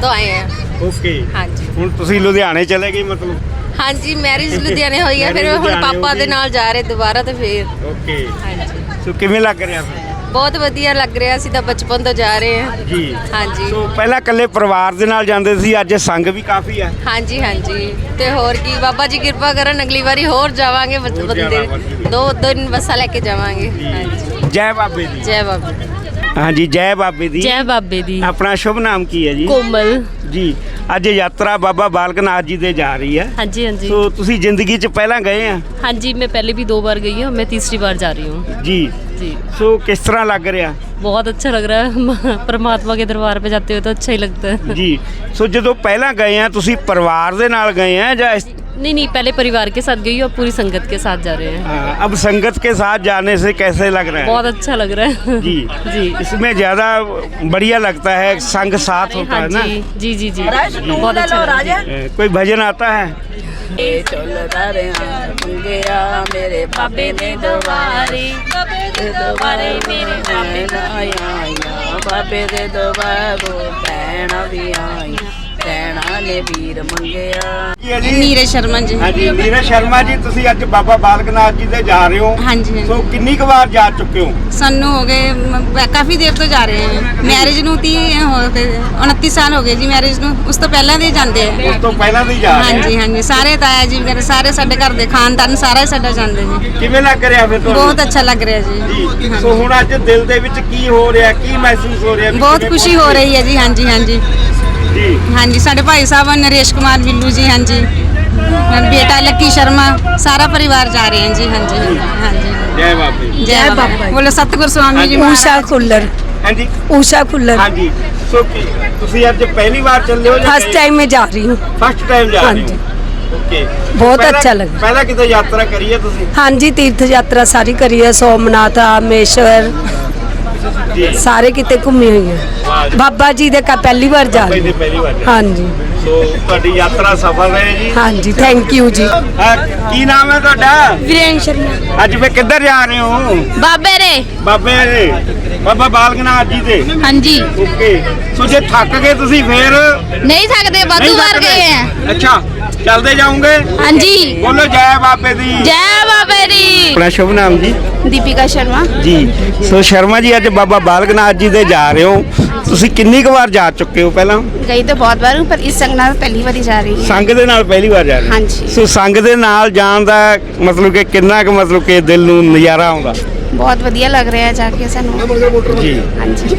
N: ਤੋਂ ਆਏ ਆ
A: ਓਕੇ।
C: ਹਾਂਜੀ।
A: ਹੁਣ ਤੁਸੀਂ ਲੁਧਿਆਣੇ ਚਲੇ ਗਏ ਮਤਲਬ?
C: ਹਾਂਜੀ ਮੈਰਿਜ <laughs> ਲੁਧਿਆਣੇ ਹੋਈ ਹੈ ਫਿਰ
A: Marriage
C: ਹੁਣ
A: ਲੁਧਿਆਣੇ ਹੋ
C: ਪਾਪਾ
A: ਗਈ।
C: ਦੇ ਨਾਲ ਜਾ ਰਹੇ ਦੁਬਾਰਾ ਤੇ ਫਿਰ।
A: ਓਕੇ।
C: ਹਾਂਜੀ।
A: ਸੋ ਕਿਵੇਂ ਲੱਗ ਰਿਹਾ ਫਿਰ?
C: ਬਹੁਤ ਵਧੀਆ ਲੱਗ ਰਿਹਾ ਸੀ ਤਾਂ ਬਚਪਨ ਤੋਂ ਜਾ ਰਹੇ ਹਾਂ।
A: ਜੀ।
C: ਹਾਂਜੀ।
A: ਸੋ ਪਹਿਲਾਂ ਇਕੱਲੇ ਪਰਿਵਾਰ ਦੇ ਨਾਲ ਜਾਂਦੇ ਸੀ ਅੱਜ ਸੰਗ ਵੀ ਕਾਫੀ ਹੈ।
C: ਹਾਂਜੀ ਹਾਂਜੀ। ਤੇ ਹੋਰ ਕੀ ਬਾਬਾ ਜੀ ਕਿਰਪਾ ਕਰਨ ਅਗਲੀ ਵਾਰੀ ਹੋਰ ਜਾਵਾਂਗੇ ਬੰ- ਬੰਦੇ। ਦੋ ਦਿਨ ਬੱਸਾਂ ਲੈ ਕੇ ਜਾਵਾਂਗੇ। ਹਾਂਜੀ।
A: ਜੈ ਬਾਬੇ ਦੀ।
C: ਜੈ ਬਾਬਾ
A: ਹਾਂਜੀ ਜੈ ਬਾਬੇ ਦੀ।
C: ਜੈ ਬਾਬੇ ਦੀ।
A: ਆਪਣਾ ਸ਼ੁਭ ਨਾਮ ਕੀ ਹੈ ਜੀ?
C: ਕੋਮਲ।
A: ਜੀ ਅੱਜ ਯਾਤਰਾ ਬਾਬਾ ਬਾਲਕ ਨਾਥ ਜੀ ਦੇ ਜਾ ਰਹੀ ਹੈ
C: ਹਾਂਜੀ ਹਾਂਜੀ
A: ਸੋ ਤੁਸੀਂ ਜ਼ਿੰਦਗੀ 'ਚ ਪਹਿਲਾਂ ਗਏ ਆ
C: हाँ जी मैं पहले भी दो बार गई हूँ मैं तीसरी बार जा रही हूँ
A: ਜੀ
C: जी
A: ਸੋ ਕਿਸ ਤਰ੍ਹਾਂ ਲੱਗ ਰਿਹਾ
C: बहुत अच्छा लग रहा है परमात्मा के दरबार पे जाते हुए तो अच्छा ही लगता है
A: ਜੀ ਸੋ ਜਦੋਂ ਪਹਿਲਾਂ ਗਏ ਆ ਤੁਸੀਂ ਪਰਿਵਾਰ ਦੇ ਨਾਲ ਗਏ ਆ ਜਾਂ इस-
C: नहीं नहीं पहले परिवार के साथ गई और पूरी संगत के साथ जा रहे हैं।
A: हाँ, अब संगत के साथ जाने से कैसे लग रहा है?
C: बहुत अच्छा लग रहा है।
A: जी। <laughs>
C: जी।
A: इसमें ज़्यादा बढ़िया लगता है संग साथ होता
C: हाँ,
A: है ना?
C: जी। जी जी बहुत अच्छा
A: कोई भजन आता है?
C: ਕਾਫੀ ਦੇਰ ਤੋਂ ਜਾ ਰਹੇ ਹਾਂ। ਮੈਰਿਜ ਨੂੰ ਤੀਹ ਹੋ ਗਏ 29 ਸਾਲ ਹੋ ਗਏ ਜੀ ਮੈਰਿਜ ਨੂੰ। ਉਸ ਤੋਂ ਪਹਿਲਾਂ ਦੇ ਜਾਂਦੇ ਆ।
A: ਉਸ ਤੋਂ ਪਹਿਲਾਂ ਵੀ ਜਾ
C: ਹਾਂਜੀ ਹਾਂਜੀ। ਸਾਰੇ ਤਾਇਆ ਜੀ ਵਗੈਰਾ ਸਾਰੇ ਸਾਡੇ ਘਰ ਦੇ ਖਾਨਦਾਨ ਸਾਰਾ ਹੀ ਜਾਂਦੇ ਜੀ
A: ਕਿਵੇਂ ਲੱਗ ਰਿਹਾ ਫਿਰ ਤੁਹਾਨੂੰ?
C: ਬਹੁਤ ਅੱਛਾ ਲੱਗ ਰਿਹਾ ਜੀ।
A: ਸੋ ਹੁਣ ਅੱਜ ਦਿਲ ਦੇ ਵਿੱਚ ਕੀ ਹੋ ਰਿਹਾ ਕੀ ਮਹਿਸੂਸ ਹੋ ਰਿਹਾ?
C: ਬਹੁਤ ਖੁਸ਼ੀ ਹੋ ਰਹੀ ਹੈ ਜੀ ਹਾਂਜੀ ਹਾਂਜੀ।
A: ਜੀ।
C: ਹਾਂਜੀ ਸਾਡੇ ਭਾਈ ਸਾਹਿਬ ਨਰੇਸ਼ ਕੁਮਾਰ ਬਿੱਲੂ ਜੀ ਹਾਂਜੀ। ਮੇਰਾ ਬੇਟਾ ਲੱਕੀ ਸ਼ਰਮਾ ਸਾਰਾ ਪਰਿਵਾਰ ਜਾ ਰਹੇ ਹਾਂ ਜੀ ਹਾਂਜੀ ਹਾਂਜੀ।
A: ਜੈ ਬਾਪੇ
C: ਜੈ ਬਾਬਾ। ਬੋਲੋ ਸਤਿਗੁਰ ਸਵਾਮੀ ਜੀ
O: ਊਸ਼ਾ ਕੁੱਲਰ
A: ਹਾਂਜੀ।
O: ਊਸ਼ਾ ਕੁੱਲਰ
A: ਹਾਂਜੀ। ਸੋ ਕੀ ਤੁਸੀਂ ਅੱਜ ਪਹਿਲੀ ਵਾਰ ਚੱਲੇ ਹੋ ਜਾਂ
O: ਫਸਟ ਟਾਈਮ ਮੈਂ ਜਾ ਰਹੀ ਹਾਂ।
A: ਫਸਟ ਟਾਈਮ ਜਾ ਰਹੇ
O: ਹਾਂਜੀ।
A: ਓਕੇ
O: ਬਹੁਤ ਅੱਛਾ ਲੱਗਾ।
A: ਪਹਿਲਾਂ ਕਿਤੇ ਯਾਤਰਾ ਕਰੀ ਹੈ ਤੁਸੀਂ?
O: ਹਾਂਜੀ ਤੀਰਥ ਯਾਤਰਾ ਸਾਰੀ ਕਰੀ ਹੈ। ਸੋਮਨਾਥ
A: ਆਮੇਸ਼ਵਰ
O: ਸਾਰੇ ਕਿਤੇ ਘੁੰਮੀ ਹੋਈ ਹੈ। ਬਾਬਾ ਜੀ ਦੇ ਕਾ ਪਹਿਲੀ ਵਾਰ ਜਾ ਰਹੀ
A: ਪਹਿਲੀ ਪਹਿਲੀ ਵਾਰ ਜਾ ਰਹੇ।
O: ਹਾਂ ਜੀ
A: ਹੋ। ਸੋ ਤੁਹਾਡੀ ਯਾਤਰਾ ਸਫਲ ਰਹੇ ਜੀ।
O: ਹਾਂ ਜੀ ਥੈਂਕ ਯੂ ਜੀ
A: ਕੀ ਨਾਮ ਹੈ ਤੁਹਾਡਾ?
O: ਵੀਰੇਨ ਸ਼ਰਮਾ।
A: ਅੱਜ ਵੇ ਕਿੱਧਰ ਜਾ ਰਹੇ ਹੋ?
C: ਬਾਬੇ ਰੇ
A: ਬਾਬੇ ਦੇ। ਬਾਬਾ ਬਾਲਕ ਨਾਥ ਜੀ ਦੇ।
C: ਹਾਂਜੀ।
A: ਓਕੇ। ਸੋ ਜੇ ਥੱਕ ਗਏ ਤੁਸੀਂ ਫੇਰ?
C: ਨਹੀਂ ਸਕਦੇ
A: ਨਹੀਂ ਥੱਕਦੇ? ਅੱਛਾ। ਚੱਲਦੇ ਜਾਓਗੇ?
C: ਹਾਂਜੀ।
A: ਬੋਲੋ ਜੈ ਬਾਬੇ ਦੀ।
C: ਜੈ ਬਾਬੇ ਦੀ।
A: ਆਪਣਾ ਸ਼ੁਭ ਨਾਮ ਜੀ।
C: ਦੀਪਿਕਾ ਸ਼ਰਮਾ।
A: ਜੀ। ਸੋ ਸ਼ਰਮਾ ਜੀ ਅੱਜ ਬਾਬਾ ਬਾਲਕ ਨਾਥ ਜੀ ਦੇ ਜਾ ਰਹੇ ਹੋ। ਤੁਸੀਂ ਕਿੰਨੀ ਕੁ ਵਾਰ ਜਾ ਚੁੱਕੇ ਹੋ ਪਹਿਲਾਂ?
C: ਗਈ ਤਾਂ ਬਹੁਤ ਵਾਰ ਹੂੰ ਪਰ ਇਸ ਸੰਗ ਨਾਲ ਪਹਿਲੀ ਵਾਰੀ ਜਾ ਰਹੀ
A: ਸੰਗ ਦੇ ਨਾਲ ਪਹਿਲੀ ਵਾਰ ਜਾ ਰਹੇ ਹੋ?
C: ਹਾਂਜੀ।
A: ਸੋ ਸੰਗ ਦੇ ਨਾਲ ਜਾਣ ਦਾ ਮਤਲਬ ਕਿ ਕਿੰਨਾ ਕੁ ਮਤਲਬ ਕਿ ਦਿਲ ਨੂੰ ਨਜ਼ਾਰਾ ਆਉਂਦਾ?
C: ਬਹੁਤ ਵਧੀਆ ਲੱਗ ਰਿਹਾ ਜਾ ਕੇ ਸਾਨੂੰ।
A: ਜੀ।
C: ਹਾਂਜੀ।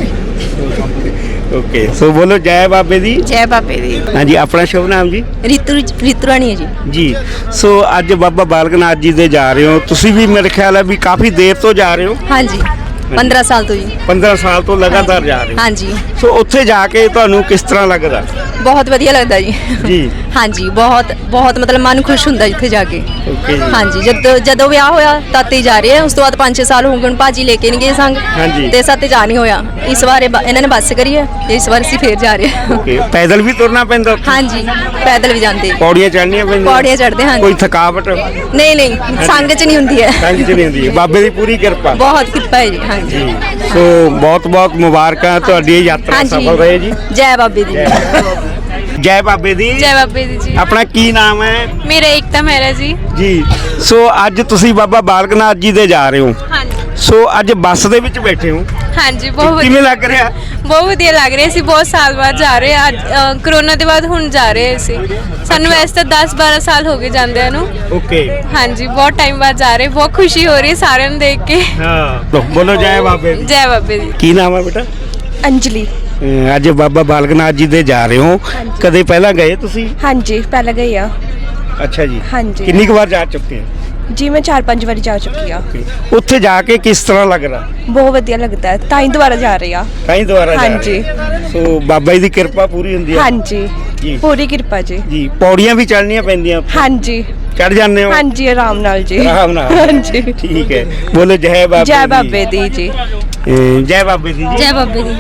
A: ਓਕੇ ਸੋ ਬੋਲੋ ਜੈ ਬਾਬੇ ਦੀ
C: ਜੈ ਬਾਬੇ ਦੀ
A: ਹਾਂਜੀ ਆਪਣਾ ਸ਼ੁਭ ਨਾਮ ਜੀ
O: ਰਿਤੂ ਰਿਤੂ ਰਾਣੀ ਹੈ ਜੀ
A: ਜੀ ਸੋ ਅੱਜ ਬਾਬਾ ਬਾਲਕ ਨਾਥ ਜੀ ਦੇ ਜਾ ਰਹੇ ਹੋ ਤੁਸੀਂ ਵੀ ਮੇਰੇ ਖਿਆਲ ਹੈ ਵੀ ਕਾਫੀ ਦੇਰ ਤੋਂ ਜਾ ਰਹੇ ਹੋ
O: ਹਾਂ ਜੀ 15 ਸਾਲ ਤੋਂ ਜੀ
A: 15 ਸਾਲ ਤੋਂ ਲਗਾਤਾਰ ਜਾ ਰਹੇ ਹੋ
O: ਹਾਂ ਜੀ
A: ਸੋ ਉੱਥੇ ਜਾ ਕੇ ਤੁਹਾਨੂੰ ਕਿਸ ਤਰ੍ਹਾਂ ਲੱਗਦਾ
O: ਬਹੁਤ ਵਧੀਆ ਲੱਗਦਾ ਜੀ
A: ਜੀ
O: ਹਾਂ ਜੀ ਬਹੁਤ ਬਹੁਤ ਮਤਲਬ ਮਨ ਖੁਸ਼ ਹੁੰਦਾ ਜਿੱਥੇ ਜਾ ਕੇ।
A: ਓਕੇ ਜੀ।
O: ਹਾਂ ਜੀ ਜਦੋਂ ਜਦੋਂ ਵਿਆਹ ਹੋਇਆ ਤਦ ਤੇ ਹੀ ਜਾ ਰਹੇ ਆ ਉਸ ਤੋਂ ਬਾਅਦ 5-6 ਸਾਲ ਹੋ ਗਏ ਹੁਣ ਭਾਜੀ ਲੈ ਕੇ ਨਹੀਂ ਗਏ ਸੰਗ।
A: ਹਾਂਜੀ।
O: ਤੇ ਸਾਤੇ ਜਾ ਨਹੀਂ ਹੋਇਆ। ਇਸ ਵਾਰ ਇਹ ਬ- ਇਹਨਾਂ ਨੇ ਬੱਸ ਕਰੀ ਹੈ ਤੇ ਇਸ ਵਾਰ ਅਸੀਂ ਫੇਰ ਜਾ ਰਹੇ ਹਾਂ
A: ਓਕੇ ਪੈਦਲ ਵੀ ਤੁਰਨਾ ਪੈਂਦਾ ਉੱਥੇ?
O: ਹਾਂ ਜੀ ਪੈਦਲ ਵੀ ਜਾਂਦੇ।
A: ਪੌੜੀਆਂ ਚੜ੍ਹਨੀਆਂ ਪੈਂਦੀਆਂ?
O: ਪੌੜੀਆਂ ਚੜ੍ਹਦੇ ਹਾਂ।
A: ਕੋਈ ਥਕਾਵਟ?
O: ਨਹੀਂ ਨਹੀਂ ਸੰਗ ਚ ਨਹੀਂ ਹੁੰਦੀ ਹੈ।
A: ਸੰਗ ਚ ਨਹੀਂ ਹੁੰਦੀ ਬਾਬੇ ਦੀ ਪੂਰੀ ਕਿਰਪਾ।
O: ਬਹੁਤ ਕਿਰਪਾ ਹੈ ਜੀ ਹਾਂ ਜੀ
A: ਸੋ ਬਹੁਤ ਬਹੁਤ ਮੁਬਾਰਕਾਂ ਤੁਹਾਡੀ ਇਹ ਯਾਤਰਾ ਸਫਲ ਰਹੇ ਜੀ।
O: ਜੈ ਬਾਬੇ ਦੀ।
A: ਜੈ ਬਾਬੇ ਦੀ।
P: ਜੈ ਬਾਬੇ ਦੀ ਜੀ।
A: ਆਪਣਾ ਕੀ ਨਾਮ ਹੈ?
P: ਮੇਰਾ ਏਕਤਾ ਮਹਿਰਾ ਜੀ।
A: ਜੀ। ਸੋ ਅੱਜ ਤੁਸੀਂ ਬਾਬਾ ਬਾਲਕ ਨਾਥ ਜੀ ਦੇ ਜਾ ਰਹੇ ਹੋ।
P: ਹਾਂਜੀ।
A: ਸੋ ਅੱਜ ਬੱਸ ਦੇ ਵਿੱਚ ਬੈਠੇ ਹੋ।
P: ਹਾਂਜੀ ਬਹੁਤ
A: ਕਿਵੇਂ
P: ਵਧੀਆ
A: ਲੱਗ ਰਿਹਾ?
P: ਬਹੁਤ ਵਧੀਆ ਲੱਗ ਰਿਹਾ। ਸੀ ਬਹੁਤ ਸਾਲ ਬਾਅਦ ਜਾ ਰਹੇ ਅੱਜ ਅ, ਕਰੋਨਾ ਦੇ ਬਾਅਦ ਹੁਣ ਜਾ ਰਹੇ ਸੀ ਸਾਨੂੰ ਵੈਸੇ ਤਾਂ 10 12 ਸਾਲ ਹੋ ਗਏ ਜਾਂਦਿਆਂ ਨੂੰ।
A: ਓਕੇ।
P: ਹਾਂਜੀ ਬਹੁਤ ਟਾਈਮ ਬਾਅਦ ਜਾ ਰਹੇ ਬਹੁਤ ਖੁਸ਼ੀ ਹੋ ਰਹੀ ਹੈ ਸਾਰਿਆਂ ਨੂੰ ਦੇਖ ਕੇ।
A: ਹਾਂ। ਬੋਲੋ ਜੈ ਬਾਬੇ ਦੀ।
P: ਜੈ ਬਾਬੇ ਦੀ।
A: ਕੀ ਨਾਮ ਹੈ ਬੇਟਾ?
O: ਅੰਜਲੀ।
A: ਅਹ ਅੱਜ ਬਾਬਾ ਬਾਲਕ ਨਾਥ ਜੀ ਦੇ ਜਾ ਰਹੇ ਹੋ। ਕਦੇ ਪਹਿਲਾਂ ਗਏ ਤੁਸੀਂ?
O: ਹਾਂਜੀ ਪਹਿਲਾਂ ਗਈ ਆ।
A: ਅੱਛਾ ਜੀ।
O: ਹਾਂਜੀ।
A: ਕਿੰਨੀ ਕੁ ਵਾਰ ਜਾ ਚੁੱਕੇ ਹੋ?
O: ਜੀ ਮੈਂ 4-5 ਵਾਰੀ ਜਾ ਚੁੱਕੀ ਆ.
A: ਉੱਥੇ ਜਾ ਕੇ ਕਿਸ ਤਰ੍ਹਾਂ ਲੱਗ ਰਿਹਾ?
O: ਬਹੁਤ ਵਧੀਆ ਲੱਗਦਾ ਹੈ। ਤਾਂ ਹੀ ਦੁਬਾਰਾ ਜਾ ਰਹੀ ਆ।
A: ਕਈ ਦੁਆਰਾ ਜਾ ਰਹੇ
O: ਹਾਂਜੀ।
A: ਹੋ। ਸੋ ਬਾਬਾ ਜੀ ਦੀ ਕਿਰਪਾ ਪੂਰੀ ਹੁੰਦੀ ਹੈ
O: ਹਾਂਜੀ।
A: ਜੀ।
O: ਪੂਰੀ ਕਿਰਪਾ ਜੀ।
A: ਜੀ ਪੌੜੀਆਂ ਵੀ ਚੜ੍ਹਨੀਆਂ ਪੈਂਦੀਆਂ
O: ਹਾਂਜੀ।
A: ਚੜ ਜਾਂਦੇ ਹੋ?
O: ਹਾਂਜੀ ਆਰਾਮ ਨਾਲ ਜੀ।
A: ਆਰਾਮ ਨਾਲ।
O: ਹਾਂਜੀ।
A: ਠੀਕ ਹੈ। ਬੋਲੋ ਜੈ ਬਾਬੇ
O: ਜੈ। ਬਾਬੇ ਦੀ ਜੀ।
A: ਜੈ ਬਾਬੇ ਦੀ। ਜੀ
C: ਜੈ ਬਾਬੇ ਦੀ।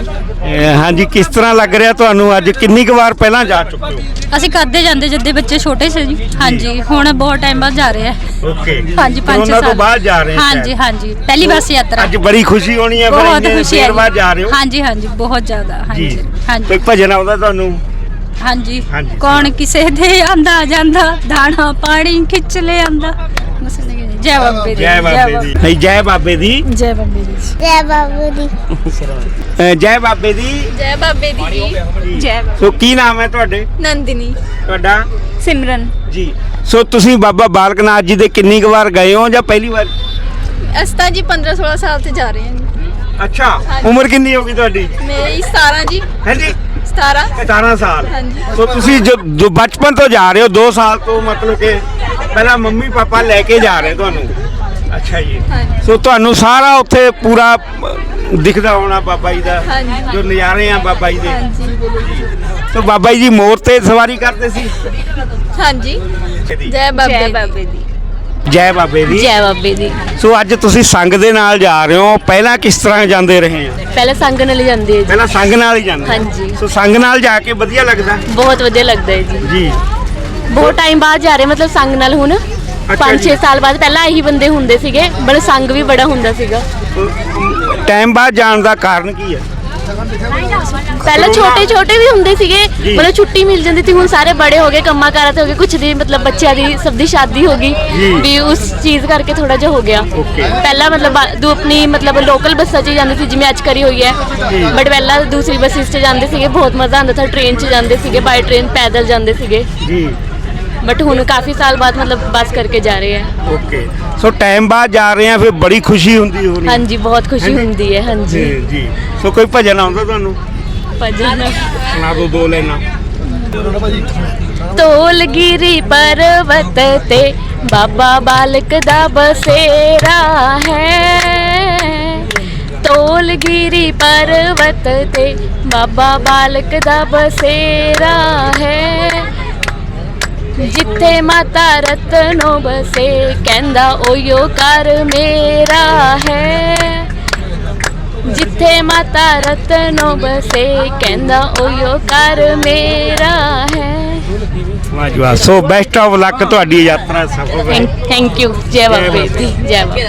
A: ਹਾਂਜੀ ਕਿਸ ਤਰ੍ਹਾਂ ਲੱਗ ਰਿਹਾ ਤੁਹਾਨੂੰ ਅੱਜ? ਕਿੰਨੀ ਕੁ ਵਾਰ ਪਹਿਲਾਂ ਜਾ ਚੁੱਕੇ ਹੋ?
C: ਅਸੀਂ ਕਰਦੇ ਜਾਂਦੇ ਜਦ ਬੱਚੇ ਛੋਟੇ ਸੀ ਜੀ। ਹਾਂਜੀ ਹੁਣ ਬਹੁਤ ਟਾਈਮ ਬਾਅਦ ਜਾ ਰਹੇ ਆ।
A: ਓਕੇ
C: ਹਾਂਜੀ 5
A: ਕਰੋਨਾ
C: ਸਾਲ
A: ਤੋਂ ਬਾਅਦ ਜਾ ਰਹੇ
C: ਹਾਂਜੀ
A: ਸ਼ਾਇਦ।
C: ਹਾਂਜੀ ਪਹਿਲੀ ਬੱਸ ਯਾਤਰਾ।
A: ਅੱਜ ਬੜੀ ਖੁਸ਼ੀ ਹੋਣੀ ਹੈ ਫਿਰ
C: ਬਹੁਤ
A: ਇੰਨੇ
C: ਖੁਸ਼ੀ
A: ਦੇਰ
C: ਹੈ
A: ਬਾਅਦ ਜਾ ਰਹੇ ਹੋ।
C: ਹਾਂਜੀ ਹਾਂਜੀ ਬਹੁਤ ਜ਼ਿਆਦਾ। ਹਾਂਜੀ ਹਾਂਜੀ।
A: ਕੋਈ ਭਜਨ ਆਉਂਦਾ ਤੁਹਾਨੂੰ?
M: ਹਾਂਜੀ।
A: ਹਾਂਜੀ।
M: ਕੌਣ ਕਿਸੇ ਦੇ ਆਂਦਾ ਜਾਂਦਾ ਦਾਣਾ ਪਾਣੀ ਖਿੱਚ ਲਿਆਂਦਾ। ਬਸ ਕੇ ਜੈ ਬਾਬੇ ਦੀ
A: ਜੈ ਬਾਬੇ ਦੀ। ਨਹੀਂ ਜੈ ਬਾਬੇ ਦੀ।
M: ਜੈ ਬਾਬੇ ਦੀ।
Q: ਜੈ ਬਾਬੂ ਦੀ।
A: ਅ, ਜੈ ਬਾਬੇ ਦੀ।
R: ਜੈ ਬਾਬੇ ਦੀ। ਜੀ ਜੈ ਬਾਬੇ
A: ਸੋ ਕੀ ਨਾਮ ਹੈ ਤੁਹਾਡੇ?
R: ਨੰਦਿਨੀ।
A: ਤੁਹਾਡਾ?
R: ਸਿਮਰਨ।
A: ਜੀ। ਸੋ ਤੁਸੀਂ ਬਾਬਾ ਬਾਲਕ ਨਾਥ ਜੀ ਦੇ ਕਿੰਨੀ ਕੁ ਵਾਰ ਗਏ ਹੋ ਜਾਂ ਪਹਿਲੀ ਵਾਰ?
R: ਅਸੀਂ ਤਾਂ ਜੀ 15 16 ਸਾਲ ਤੇ ਜਾ ਰਹੇ ਹਾਂ ਜੀ।
A: ਅੱਛਾ ਉਮਰ ਕਿੰਨੀ ਹੋ ਗਈ ਤੁਹਾਡੀ?
R: ਮੇਰੀ 17 ਜੀ।
A: ਹੈ ਜੀ
R: 17
A: 17 ਸਾਲ।
R: ਹਾਂਜੀ।
A: ਸੋ ਤੁਸੀਂ ਜੋ ਜੋ ਬਚਪਨ ਤੋਂ ਜਾ ਰਹੇ ਹੋ 2 ਸਾਲ ਤੋਂ ਮਤਲਬ ਕਿ ਪਹਿਲਾਂ ਮੰਮੀ ਪਾਪਾ ਲੈ ਕੇ ਜਾ ਰਹੇ ਤੁਹਾਨੂੰ? ਅੱਛਾ ਜੀ।
R: ਹਾਂਜੀ।
A: ਸੋ ਤੁਹਾਨੂੰ ਸਾਰਾ ਉੱਥੇ ਪੂਰਾ ਦਿਖਦਾ ਹੋਣਾ ਬਾਬਾ ਜੀ ਦਾ
R: ਹਾਂਜੀ।
A: ਜੋ ਨਜ਼ਾਰੇ ਆ ਬਾਬਾ ਜੀ ਦੇ।
R: ਹਾਂਜੀ।
A: ਸੋ ਬਾਬਾ ਜੀ ਮੋਰ ਤੇ ਸਵਾਰੀ ਕਰਦੇ ਸੀ?
R: ਹਾਂਜੀ। ਜੈ। ਬਾਬੇ ਬਾਬੇ ਦੀ।
A: ਜੈ ਬਾਬੇ ਦੀ।
R: ਜੈ ਬਾਬੇ ਦੀ।
A: ਸੋ ਅੱਜ ਤੁਸੀਂ ਸੰਗ ਦੇ ਨਾਲ ਜਾ ਰਹੇ ਹੋ। ਪਹਿਲਾਂ ਕਿਸ ਤਰ੍ਹਾਂ ਜਾਂਦੇ ਰਹੇ ਆ
R: ਪਹਿਲਾਂ ਸੰਗ ਨਾਲ ਜਾਂਦੇ ਜੀ।
A: ਪਹਿਲਾਂ ਸੰਗ ਨਾਲ ਹੀ ਜਾਂਦੇ
R: ਹਾਂਜੀ।
A: ਸੋ ਸੰਗ ਨਾਲ ਜਾ ਕੇ ਵਧੀਆ ਲੱਗਦਾ?
R: ਬਹੁਤ ਵਧੀਆ ਲੱਗਦਾ ਹੈ ਜੀ।
A: ਜੀ।
R: ਬਹੁਤ ਟਾਈਮ ਬਾਅਦ ਜਾ ਰਹੇ ਮਤਲਬ ਸੰਗ ਨਾਲ ਹੁਣ।
A: ਜੀ।
R: 5-6 ਸਾਲ ਬਾਅਦ ਪਹਿਲਾਂ ਇਹੀ ਬੰਦੇ ਹੁੰਦੇ ਸੀਗੇ ਬੜਾ ਸੰਗ ਵੀ ਬੜਾ ਹੁੰਦਾ ਸੀਗਾ।
A: ਟਾਈਮ ਬਾਅਦ ਜਾਣ ਦਾ ਕਾਰਨ ਕੀ ਹੈ?
R: ਪਹਿਲਾਂ ਛੋਟੇ ਛੋਟੇ ਵੀ ਹੁੰਦੇ ਸੀਗੇ। ਮਤਲਬ ਛੁੱਟੀ ਮਿਲ ਜਾਂਦੀ ਸੀ ਹੁਣ ਸਾਰੇ ਬੜੇ ਹੋ ਗਏ ਕੰਮਾਂ ਕਾਰਾਂ ਤੇ ਹੋ ਗਏ ਕੁਛ ਦੀ ਮਤਲਬ ਬੱਚਿਆਂ ਦੀ ਸਭ ਦੀ ਸ਼ਾਦੀ ਹੋ। ਗਈ ਵੀ ਉਸ ਚੀਜ਼ ਕਰਕੇ ਥੋੜਾ ਜਿਹਾ ਹੋ ਗਿਆ. ਪਹਿਲਾਂ ਮਤਲਬ ਦੂ ਆਪਣੀ ਮਤਲਬ ਲੋਕਲ ਬੱਸਾਂ 'ਚ ਹੀ ਜਾਂਦੇ ਸੀ ਜਿਵੇਂ ਅੱਜ ਕਰੀ ਹੋਈ ਹੈ। ਬਟ ਪਹਿਲਾਂ ਦੂਸਰੀ ਬੱਸਿਸ 'ਚ ਜਾਂਦੇ ਸੀਗੇ ਬਹੁਤ ਮਜ਼ਾ ਆਉਂਦਾ ਸੀ ਟ੍ਰੇਨ 'ਚ ਜਾਂਦੇ ਸੀਗੇ ਬਾਈ ਟ੍ਰੇਨ ਪੈਦਲ ਜਾਂਦੇ ਸੀਗੇ।
A: ਜੀ।
R: ਬਟ ਹੁਣ ਕਾਫੀ ਸਾਲ ਬਾਅਦ ਮਤਲਬ ਬੱਸ ਕਰਕੇ ਜਾ ਰਹੇ ਆ
A: ਓਕੇ। ਸੋ ਟਾਈਮ ਬਾਅਦ ਜਾ ਰਹੇ ਆ ਫਿਰ ਬੜੀ ਖੁਸ਼ੀ ਹੁੰਦੀ ਹੋਣੀ।
R: ਹਾਂਜੀ ਬਹੁਤ ਖੁਸ਼ੀ। ਹੁੰਦੀ ਹੈ ਹਾਂਜੀ।
A: ਜੀ ਜੀ। ਸੋ ਕੋਈ ਭਜਨ ਆਉਂਦਾ ਤੁਹਾਨੂੰ?
R: ਭਜਨ?
A: ਸੁਣਾ ਦਿਓ ਦੋ ਲੈਣਾ
R: ਤੋਲਗਿਰੀ ਪਰਵਤ ਤੇ ਬਾਬਾ ਬਾਲਕ ਦਾ ਬਸੇਰਾ ਹੈ। ਤੋਲਗਿਰੀ ਪਰਵਤ ਤੇ ਬਾਬਾ ਬਾਲਕ ਦਾ ਬਸੇਰਾ ਹੈ। ਜਿੱਥੇ ਮਾਤਾ ਰਤਨੋ ਬਸੇ ਕਹਿੰਦਾ ਓਯੋ ਕਰ ਮੇਰਾ ਹੈ। ਜਿੱਥੇ ਮਾਤਾ ਰਤਨੋ ਬਸੇ ਕਹਿੰਦਾ ਓਯੋ ਕਰ ਮੇਰਾ ਹੈ।
A: ਵਾਹ ਜੀ ਵਾਹ। ਸੋ ਬੈਸਟ ਆਫ ਲੱਕ ਤੁਹਾਡੀ ਯਾਤਰਾ ਸਫਲ ਰਹੇ
R: ਥੈਂਕ ਯੂ ਜੈ ਬਾਬੇ ਦੀ ਜੈ ਬਾਬੇ।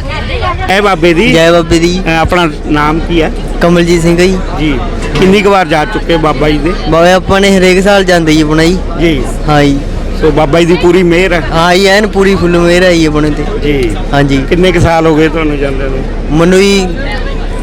A: ਐ ਬਾਬੇ ਦੀ?
S: ਜੈ ਬਾਬੇ ਦੀ।
A: ਆਪਣਾ ਨਾਮ ਕੀ ਹੈ?
S: ਕਮਲਜੀਤ ਸਿੰਘ ਜੀ।
A: ਜੀ। ਕਿੰਨੀ ਕੁ ਵਾਰ ਜਾ ਚੁੱਕੇ ਬਾਬਾ ਜੀ ਦੇ?
S: ਬਾਬਾ ਆਪਾਂ ਨੇ ਹਰੇਕ ਸਾਲ ਜਾਂਦੇ ਜੀ ਆਪਣਾ ਜੀ।
A: ਜੀ।
S: ਹਾਂ ਜੀ।
A: ਸੋ ਬਾਬਾ ਜੀ ਦੀ ਪੂਰੀ ਮਿਹਰ ਹੈ।
S: ਹਾਂ ਜੀ ਐਨ ਪੂਰੀ ਫੁੱਲ ਮੇਰ ਆਈ ਆਪਣੇ ਤੇ।
A: ਜੀ।
S: ਹਾਂਜੀ।
A: ਕਿੰਨੇ ਕੁ ਸਾਲ ਹੋ ਗਏ ਤੁਹਾਨੂੰ ਜਾਂਦੇ ਨੂੰ?
S: ਮੈਨੂੰ ਵੀ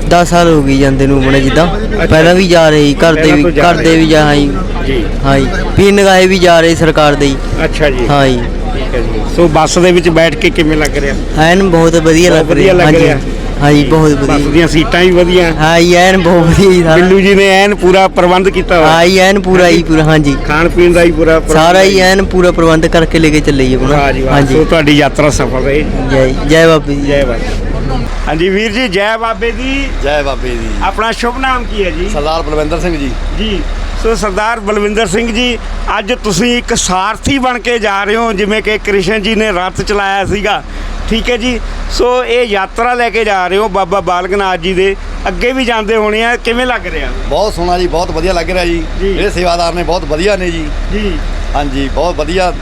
S: 10 ਸਾਲ ਹੋ ਗਏ ਜਾਂਦੇ ਨੂੰ ਆਪਣੇ ਜਿੱਦਾਂ। ਪਹਿਲਾਂ ਵੀ ਜਾ ਰਹੇ ਸੀ, ਘਰ ਦੇ
A: ਪਹਿਲਾਂ
S: ਵੀ
A: ਤੋਂ ਜਾ
S: ਘਰ ਦੇ
A: ਰਹੇ।
S: ਵੀ ਜਾ ਹਾਂ ਜੀ।
A: ਜੀ
S: ਹਾਂ ਜੀ। ਪੀਰ ਨਗਾਏ ਵੀ ਜਾ ਰਹੇ ਸਰਕਾਰ ਦੇ ਜੀ।
A: ਅੱਛਾ ਜੀ।
S: ਹਾਂ ਜੀ।
A: ਠੀਕ ਹੈ ਜੀ। ਸੋ ਬੱਸ ਦੇ ਵਿੱਚ ਬੈਠ ਕੇ ਕਿਵੇਂ ਲੱਗ ਰਿਹਾ?
S: ਐਨ ਬਹੁਤ ਵਧੀਆ
A: ਬਹੁਤ
S: ਲੱਗ
A: ਵਧੀਆ
S: ਰਿਹਾ
A: ਲੱਗ ਰਿਹਾ।
S: ਹਾਂ ਜੀ ਬਹੁਤ
A: ਬੱਸ
S: ਵਧੀਆ।
A: ਦੀਆਂ ਸੀਟਾਂ ਵੀ ਵਧੀਆ।
S: ਹਾਂ ਜੀ ਐਨ ਬਹੁਤ ਵਧੀਆ ਜੀ ਸਾਰਾ।
A: ਬਿੱਲੂ ਜੀ ਨੇ ਐਨ ਪੂਰਾ ਪ੍ਰਬੰਧ ਕੀਤਾ ਹੋਇਆ।
S: ਹਾਂ ਜੀ ਐਨ ਪੂਰਾ ਹੀ ਪੂਰਾ ਹਾਂਜੀ।
A: ਖਾਣ ਪੀਣ ਦਾ ਹੀ ਪੂਰਾ ਪ੍ਰਬੰਧ
S: ਸਾਰਾ ਹੀ ਐਨ ਪੂਰਾ ਪ੍ਰਬੰਧ ਕਰਕੇ ਲੈ ਕੇ ਚੱਲੇ ਜੀ ਆਪਣਾ।
A: ਵਾਹ ਜੀ ਵਾਹ।
S: ਹਾਂਜੀ।
A: ਸੋ ਤੁਹਾਡੀ ਯਾਤਰਾ ਸਫਲ ਰਹੀ।
S: ਜੈ ਜੈ ਬਾਬੇ ਜੀ।
A: ਜੈ ਬਾਬੇ ਹਾਂਜੀ ਵੀਰ ਜੀ ਜੈ ਬਾਬੇ ਦੀ
T: ਜੈ ਬਾਬੇ ਦੀ
A: ਆਪਣਾ ਸ਼ੁਭ ਨਾਮ ਕੀ ਹੈ ਜੀ?
T: ਸਰਦਾਰ ਬਲਵਿੰਦਰ ਸਿੰਘ ਜੀ।
A: ਜੀ। ਸੋ ਸਰਦਾਰ ਬਲਵਿੰਦਰ ਸਿੰਘ ਜੀ ਅੱਜ ਤੁਸੀਂ ਇੱਕ ਸਾਰਥੀ ਬਣ ਕੇ ਜਾ ਰਹੇ ਹੋ ਜਿਵੇਂ ਕਿ ਕ੍ਰਿਸ਼ਨ ਜੀ ਨੇ ਰੱਥ ਚਲਾਇਆ ਸੀਗਾ। ਠੀਕ ਹੈ ਜੀ? ਸੋ ਇਹ ਯਾਤਰਾ ਲੈ ਕੇ ਜਾ ਰਹੇ ਹੋ ਬਾਬਾ ਬਾਲਕ ਨਾਥ ਜੀ ਦੇ। ਅੱਗੇ ਵੀ ਜਾਂਦੇ ਹੋਣੇ ਆ ਕਿਵੇਂ ਲੱਗ ਰਿਹਾ?
T: ਬਹੁਤ ਸੋਹਣਾ ਜੀ ਬਹੁਤ ਵਧੀਆ ਲੱਗ ਰਿਹਾ ਜੀ।
A: ਜੀ।
T: ਜਿਹੜੇ ਸੇਵਾਦਾਰ ਨੇ ਬਹੁਤ ਵਧੀਆ ਨੇ ਜੀ।
A: ਜੀ।
T: ਹਾਂਜੀ ਬਹੁਤ ਵਧੀਆ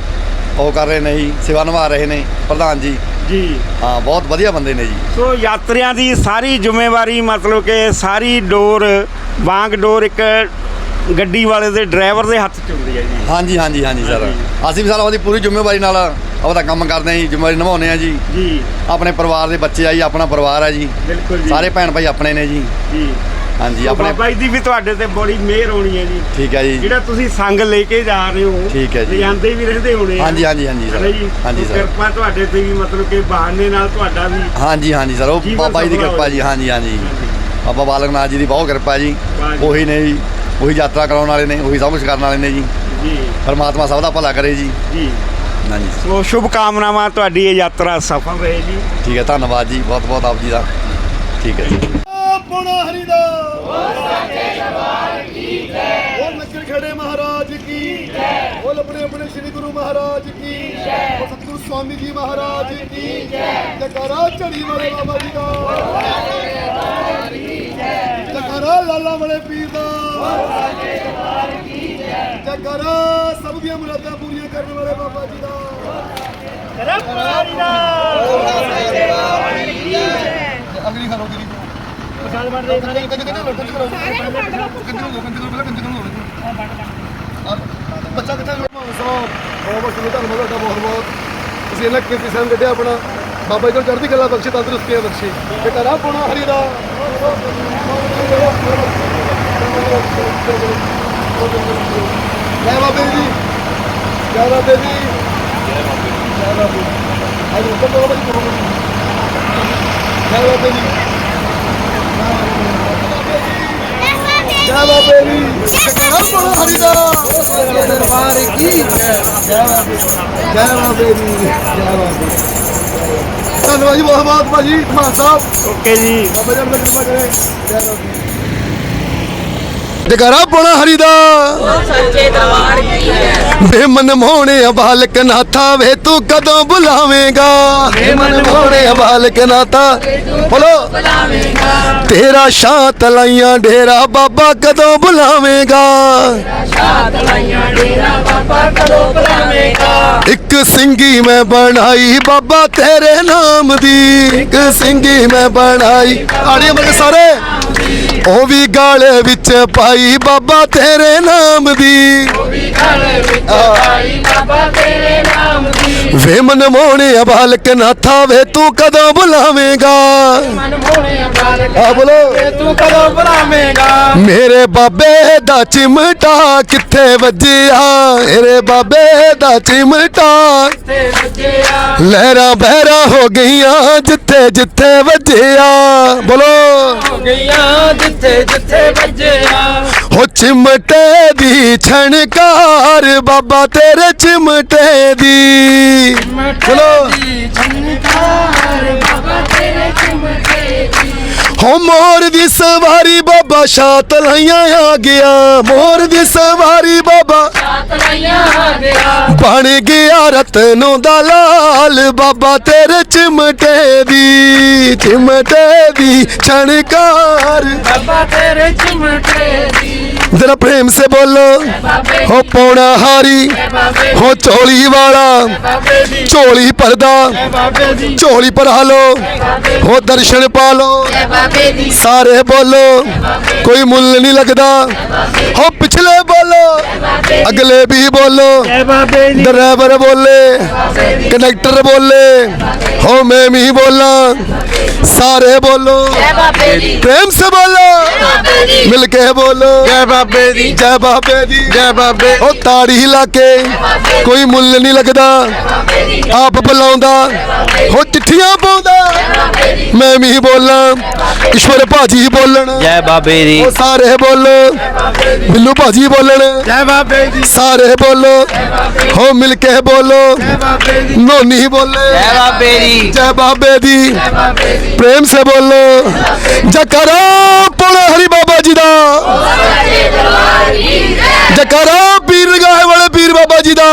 T: ਉਹ ਕਰ ਰਹੇ ਨੇ ਜੀ ਸੇਵਾ ਨਿਭਾ ਰਹੇ ਨੇ ਪ੍ਰਧਾਨ ਜੀ।
A: ਜੀ।
T: ਹਾਂ ਬਹੁਤ ਵਧੀਆ ਬੰਦੇ ਨੇ ਜੀ।
A: ਸੋ ਯਾਤਰੀਆਂ ਦੀ ਸਾਰੀ ਜ਼ਿੰਮੇਵਾਰੀ ਮਤਲਬ ਕਿ ਸਾਰੀ ਡੋਰ ਵਾਂਗ ਡੋਰ ਇੱਕ ਗੱਡੀ ਵਾਲੇ ਦੇ ਡਰਾਈਵਰ ਦੇ ਹੱਥ 'ਚ ਹੁੰਦੀ ਹੈ ਜੀ।
T: ਹਾਂਜੀ ਹਾਂਜੀ ਹਾਂਜੀ ਸਰ। ਅਸੀਂ ਵੀ ਸਾਰਾ ਉਹਦੀ ਪੂਰੀ ਜ਼ਿੰਮੇਵਾਰੀ ਨਾਲ ਆਪਦਾ ਕੰਮ ਕਰਦੇ ਹਾਂ ਜੀ ਜ਼ਿੰਮੇਵਾਰੀ ਨਿਭਾਉਂਦੇ ਹਾਂ ਜੀ।
A: ਜੀ।
T: ਆਪਣੇ ਪਰਿਵਾਰ ਦੇ ਬੱਚੇ ਆ ਜੀ ਆਪਣਾ ਪਰਿਵਾਰ ਹੈ ਜੀ।
A: ਬਿਲਕੁਲ ਜੀ।
T: ਸਾਰੇ ਭੈਣ ਭਾਈ ਆਪਣੇ ਨੇ ਜੀ।
A: ਜੀ।
T: ਹਾਂਜੀ ਆਪਣੇ
A: ਬਾਬਾ ਜੀ ਦੀ ਵੀ ਤੁਹਾਡੇ ਤੇ ਬੜੀ ਮਿਹਰ ਹੋਣੀ ਹੈ ਜੀ।
T: ਠੀਕ ਹੈ ਜੀ।
A: ਜਿਹੜਾ ਤੁਸੀਂ ਸੰਗ ਲੈ ਕੇ ਜਾ ਰਹੇ ਹੋ
T: ਠੀਕ ਹੈ ਜੀ।
A: ਲਿਆਂਦੇ ਵੀ ਰਹਿੰਦੇ ਹੋਣੇ ਆ।
T: ਹਾਂਜੀ ਹਾਂਜੀ ਹਾਂਜੀ ਸਰ। ਹਾਂਜੀ ਸਰ।
A: ਕਿਰਪਾ ਤੁਹਾਡੇ ਤੇ ਵੀ ਮਤਲਬ ਕਿ ਬਹਾਨੇ ਨਾਲ ਤੁਹਾਡਾ ਵੀ
T: ਹਾਂਜੀ ਹਾਂਜੀ ਸਰ। ਉਹ ਬਾਬਾ ਜੀ ਦੀ ਕਿਰਪਾ। ਜੀ। ਹਾਂਜੀ ਹਾਂਜੀ। ਬਾਬਾ ਬਾਲਕ ਨਾਥ ਜੀ ਦੀ ਬਹੁਤ ਕਿਰਪਾ ਜੀ। ਉਹੀ ਨੇ ਜੀ। ਉਹੀ ਯਾਤਰਾ ਕਰਾਉਣ ਵਾਲੇ ਨੇ ਉਹੀ ਸਭ ਕੁਝ ਕਰਨ ਵਾਲੇ ਨੇ ਜੀ।
A: ਜੀ।
T: ਪਰਮਾਤਮਾ ਸਭ ਦਾ ਭਲਾ ਕਰੇ ਜੀ।
A: ਜੀ।
T: ਹਾਂਜੀ
A: ਸੋ ਸ਼ੁਭ ਕਾਮਨਾਵਾਂ ਤੁਹਾਡੀ ਇਹ ਯਾਤਰਾ ਸਫਲ ਰਹੇ ਜੀ।
T: ਠੀਕ ਹੈ ਧੰਨਵਾਦ ਜੀ ਬਹੁਤ ਬਹੁਤ ਆਪ ਜੀ ਦਾ। ਠੀਕ ਹੈ ਜੀ।
D: ਪੁਣਾ ਹਰੀ ਦਾ ਉਹ ਨੱਚਣ ਖੜੇ ਮਹਾਰਾਜ ਕੀ। ਜੈ ਬੋਲ ਆਪਣੇ ਆਪਣੇ ਸ੍ਰੀ ਗੁਰੂ ਮਹਾਰਾਜ ਕੀ। ਜੈ। ਸਵਾਮੀ ਜੀ ਮਹਾਰਾਜ ਕੀ ਜੈ। ਜਕਾਰਾ ਝੜੀ ਵਾਲੇ ਬਾਬਾ ਜੀ ਦਾ। ਜਕਾਰਾ ਲਾਲਾ ਵਾਲੇ ਪੀਰ ਦਾ। ਜਕਾਰਾ ਸਭ ਦੀਆਂ ਮੁਰਾਦਾਂ ਪੂਰੀਆਂ ਕਰਨ ਵਾਲੇ ਬਾਬਾ ਜੀ ਦਾ। ਅਗਲੀ ਖੜੋ ਗਰੀ ਪਛਾਣ ਬਣ ਦੇ ਬੱਚਾ ਕਿੱਥੇ ਮਾਨ ਸਾਹਿਬ ਬਹੁਤ ਬਹੁਤ ਸ਼ੁਕਰ ਧੰਨਵਾਦ ਤੁਹਾਡਾ ਬਹੁਤ ਬਹੁਤ। ਤੁਸੀਂ ਇਹਨਾਂ ਕੀਮਤੀ ਸਨ ਕੱਢਿਆ ਆਪਣਾ। ਬਾਬਾ ਜੀ ਕੋਲ ਚੜ੍ਹਦੀ ਕਲਾ ਬਖਸ਼ੇ, ਤੰਦਰੁਸਤੀਆਂ ਬਖਸ਼ੇ। ਤੇ ਕਰਾ ਪੋਣਾ ਹਰੀ ਦਾ। ਜੈ ਬਾਬੇ ਜੀ। ਜੈ ਬਾਬੇ ਜੀ ਜੈ ਬਾਬੇ ਅੱਜ ਉੱਪਰ ਤੋਂ ਬਾਬਾ ਜੀ ਜੈ ਬਾਬੇ ਜੀ ਜੈ ਬਾਬੇ ਜੀ। ਕਰਾ ਪੋਣਾ ਹਰੀ ਦਾ ਦਰਬਾਰ ਕੀ ਜੈ ਬਾਬੇ ਜੈ ਬਾਬੇ ਜੀ। ਜੈ ਬਾਬੇ ਧੰਨਵਾਦ ਜੀ ਬਹੁਤ ਬਹੁਤ ਭਾਜੀ ਮਾਨ ਸਾਹਿਬ।
A: ਓਕੇ ਜੀ।
D: ਬਾਬਾ ਜੀ ਅੰਦਰ ਕਿਰਪਾ ਕਰੇ। ਜੈ ਬਾਬੇ
B: ਜਗਰਾ ਪੋਣਾ ਹਰੀ ਦਾ
R: ਸੱਚੇ ਦਰਬਾਰ ਕੀ ਹੈ।
B: ਵੇ ਮਨ ਮੋਹਣੇ ਬਾਲਕ ਨਾਥਾ ਵੇ ਤੂੰ ਕਦੋਂ ਬੁਲਾਵੇਂਗਾ? ਵੇ ਮਨ ਮੋਹਣੇ ਬਾਲਕ ਨਾਥਾ ਬੋਲੋ। ਤੇਰਾ ਸ਼ਾਂਤ ਲਾਈਆਂ ਡੇਰਾ ਬਾਬਾ ਕਦੋਂ ਬੁਲਾਵੇਂਗਾ? ਇੱਕ ਸਿੰਘੀ ਮੈਂ ਬਣਾਈ ਬਾਬਾ ਤੇਰੇ ਨਾਮ ਦੀ। ਇੱਕ ਸਿੰਘੀ ਮੈਂ ਬਣਾਈ। ਆੜੀ ਮਰ ਸਾਰੇ। ਉਹ ਵੀ ਗਾਲੇ ਵਿੱਚ ਪਾਈ ਬਾਬਾ ਤੇਰੇ ਨਾਮ ਦੀ। ਵੇ ਮਨ ਮੋਹਣੇ ਬਾਲਕ ਨਾਥਾ ਵੇ ਤੂੰ ਕਦੋਂ ਬੁਲਾਵੇਂਗਾ? ਆ ਬੋਲੋ।
E: ਤੂੰ ਕਦੋਂ ਬੁਲਾਵੇਂਗਾ?
B: ਮੇਰੇ ਬਾਬੇ ਦਾ ਚਿਮਟਾ ਕਿੱਥੇ ਵੱਜਿਆ? ਮੇਰੇ ਬਾਬੇ ਦਾ ਚਿਮਟਾ ਲਹਿਰਾਂ ਬਹਿਰਾਂ ਹੋ ਗਈਆਂ ਜਿੱਥੇ ਜਿੱਥੇ ਵੱਜਿਆ। ਬੋਲੋ।
E: ਗਈਆਂ ਜਿੱਥੇ ਜਿੱਥੇ ਵੱਜਿਆ।
B: ਹੋ ਚਿਮਟੇ ਦੀ ਛਣਕਾਰ ਬਾਬਾ ਤੇਰੇ ਚਿਮਟੇ ਦੀ। ਚਲੋ। ਹੋ ਮੋਰ ਦੀ ਸਵਾਰੀ ਬਾਬਾ ਸ਼ਾਤ ਲਾਈਆਂ ਆ ਗਿਆ। ਮੋਰ ਦੀ ਸਵਾਰੀ ਬਾਬਾ ਬਣ ਗਿਆ ਰਤਨੋਂ ਦਾ ਲਾਲ। ਬਾਬਾ ਤੇਰੇ ਚਿਮਟੇ ਦੀ ਚਿਮਟੇ ਦੀ ਛਣਕਾਰ।
E: ਬਾਬਾ ਤੇਰੇ ਚਿਮਟੇ ਦੀ।
B: जरा प्रेम से बोलो हो पौना हारी हो चोली वाला चोली पर्दा चोली पर हालो हो दर्शन पालो सारे बोलो कोई मुल नहीं लगता हो पिछले बोलो ਅਗਲੇ ਵੀ ਬੋਲੋ ਡਰਾਈਵਰ ਬੋਲੇ ਕਨੈਕਟਰ ਬੋਲੇ ਹੋ ਮੈਂ ਵੀ ਬੋਲਾਂ ਸਾਰੇ ਬੋਲੋ। ਪ੍ਰੇਮ ਸੇ ਬੋਲੋ ਮਿਲ ਕੇ ਬੋਲੋ।
E: ਜੈ ਬਾਬੇ ਦੀ
B: ਜੈ ਬਾਬੇ ਦੀ
E: ਜੈ ਬਾਬੇ
B: ਉਹ ਤਾੜੀ ਲਾ ਕੇ ਕੋਈ ਮੁੱਲ ਨਹੀਂ ਲੱਗਦਾ ਆਪ ਬੁਲਾਉਂਦਾ ਹੋ ਚਿੱਠੀਆਂ ਪਾਉਂਦਾ। ਮੈਂ ਵੀ ਬੋਲਾਂ ਈਸ਼ਵਰ ਭਾਜੀ ਬੋਲਣ।
S: ਜੈ ਬਾਬੇ ਦੀ
B: ਉਹ ਸਾਰੇ ਬੋਲੋ ਬਿੱਲੂ ਭਾਜੀ ਬੋਲਣ।
E: ਜੈ
B: ਸਾਰੇ ਬੋਲੋ ਹੋ ਮਿਲ ਕੇ ਬੋਲੋ। ਨੋਨੀ ਬੋਲੇ।
S: ਜੈ ਬਾਬੇ ਜੀ
B: ਜੈ ਬਾਬੇ ਦੀ। ਪ੍ਰੇਮ ਸੇ ਬੋਲੋ। ਜਕਰਾ ਪੁਲੇ ਹਰੀ ਬਾਬਾ ਜੀ ਦਾ। ਜਕਰਾ ਪੀਰ ਗਾਹ ਵਾਲੇ ਪੀਰ ਬਾਬਾ ਜੀ ਦਾ।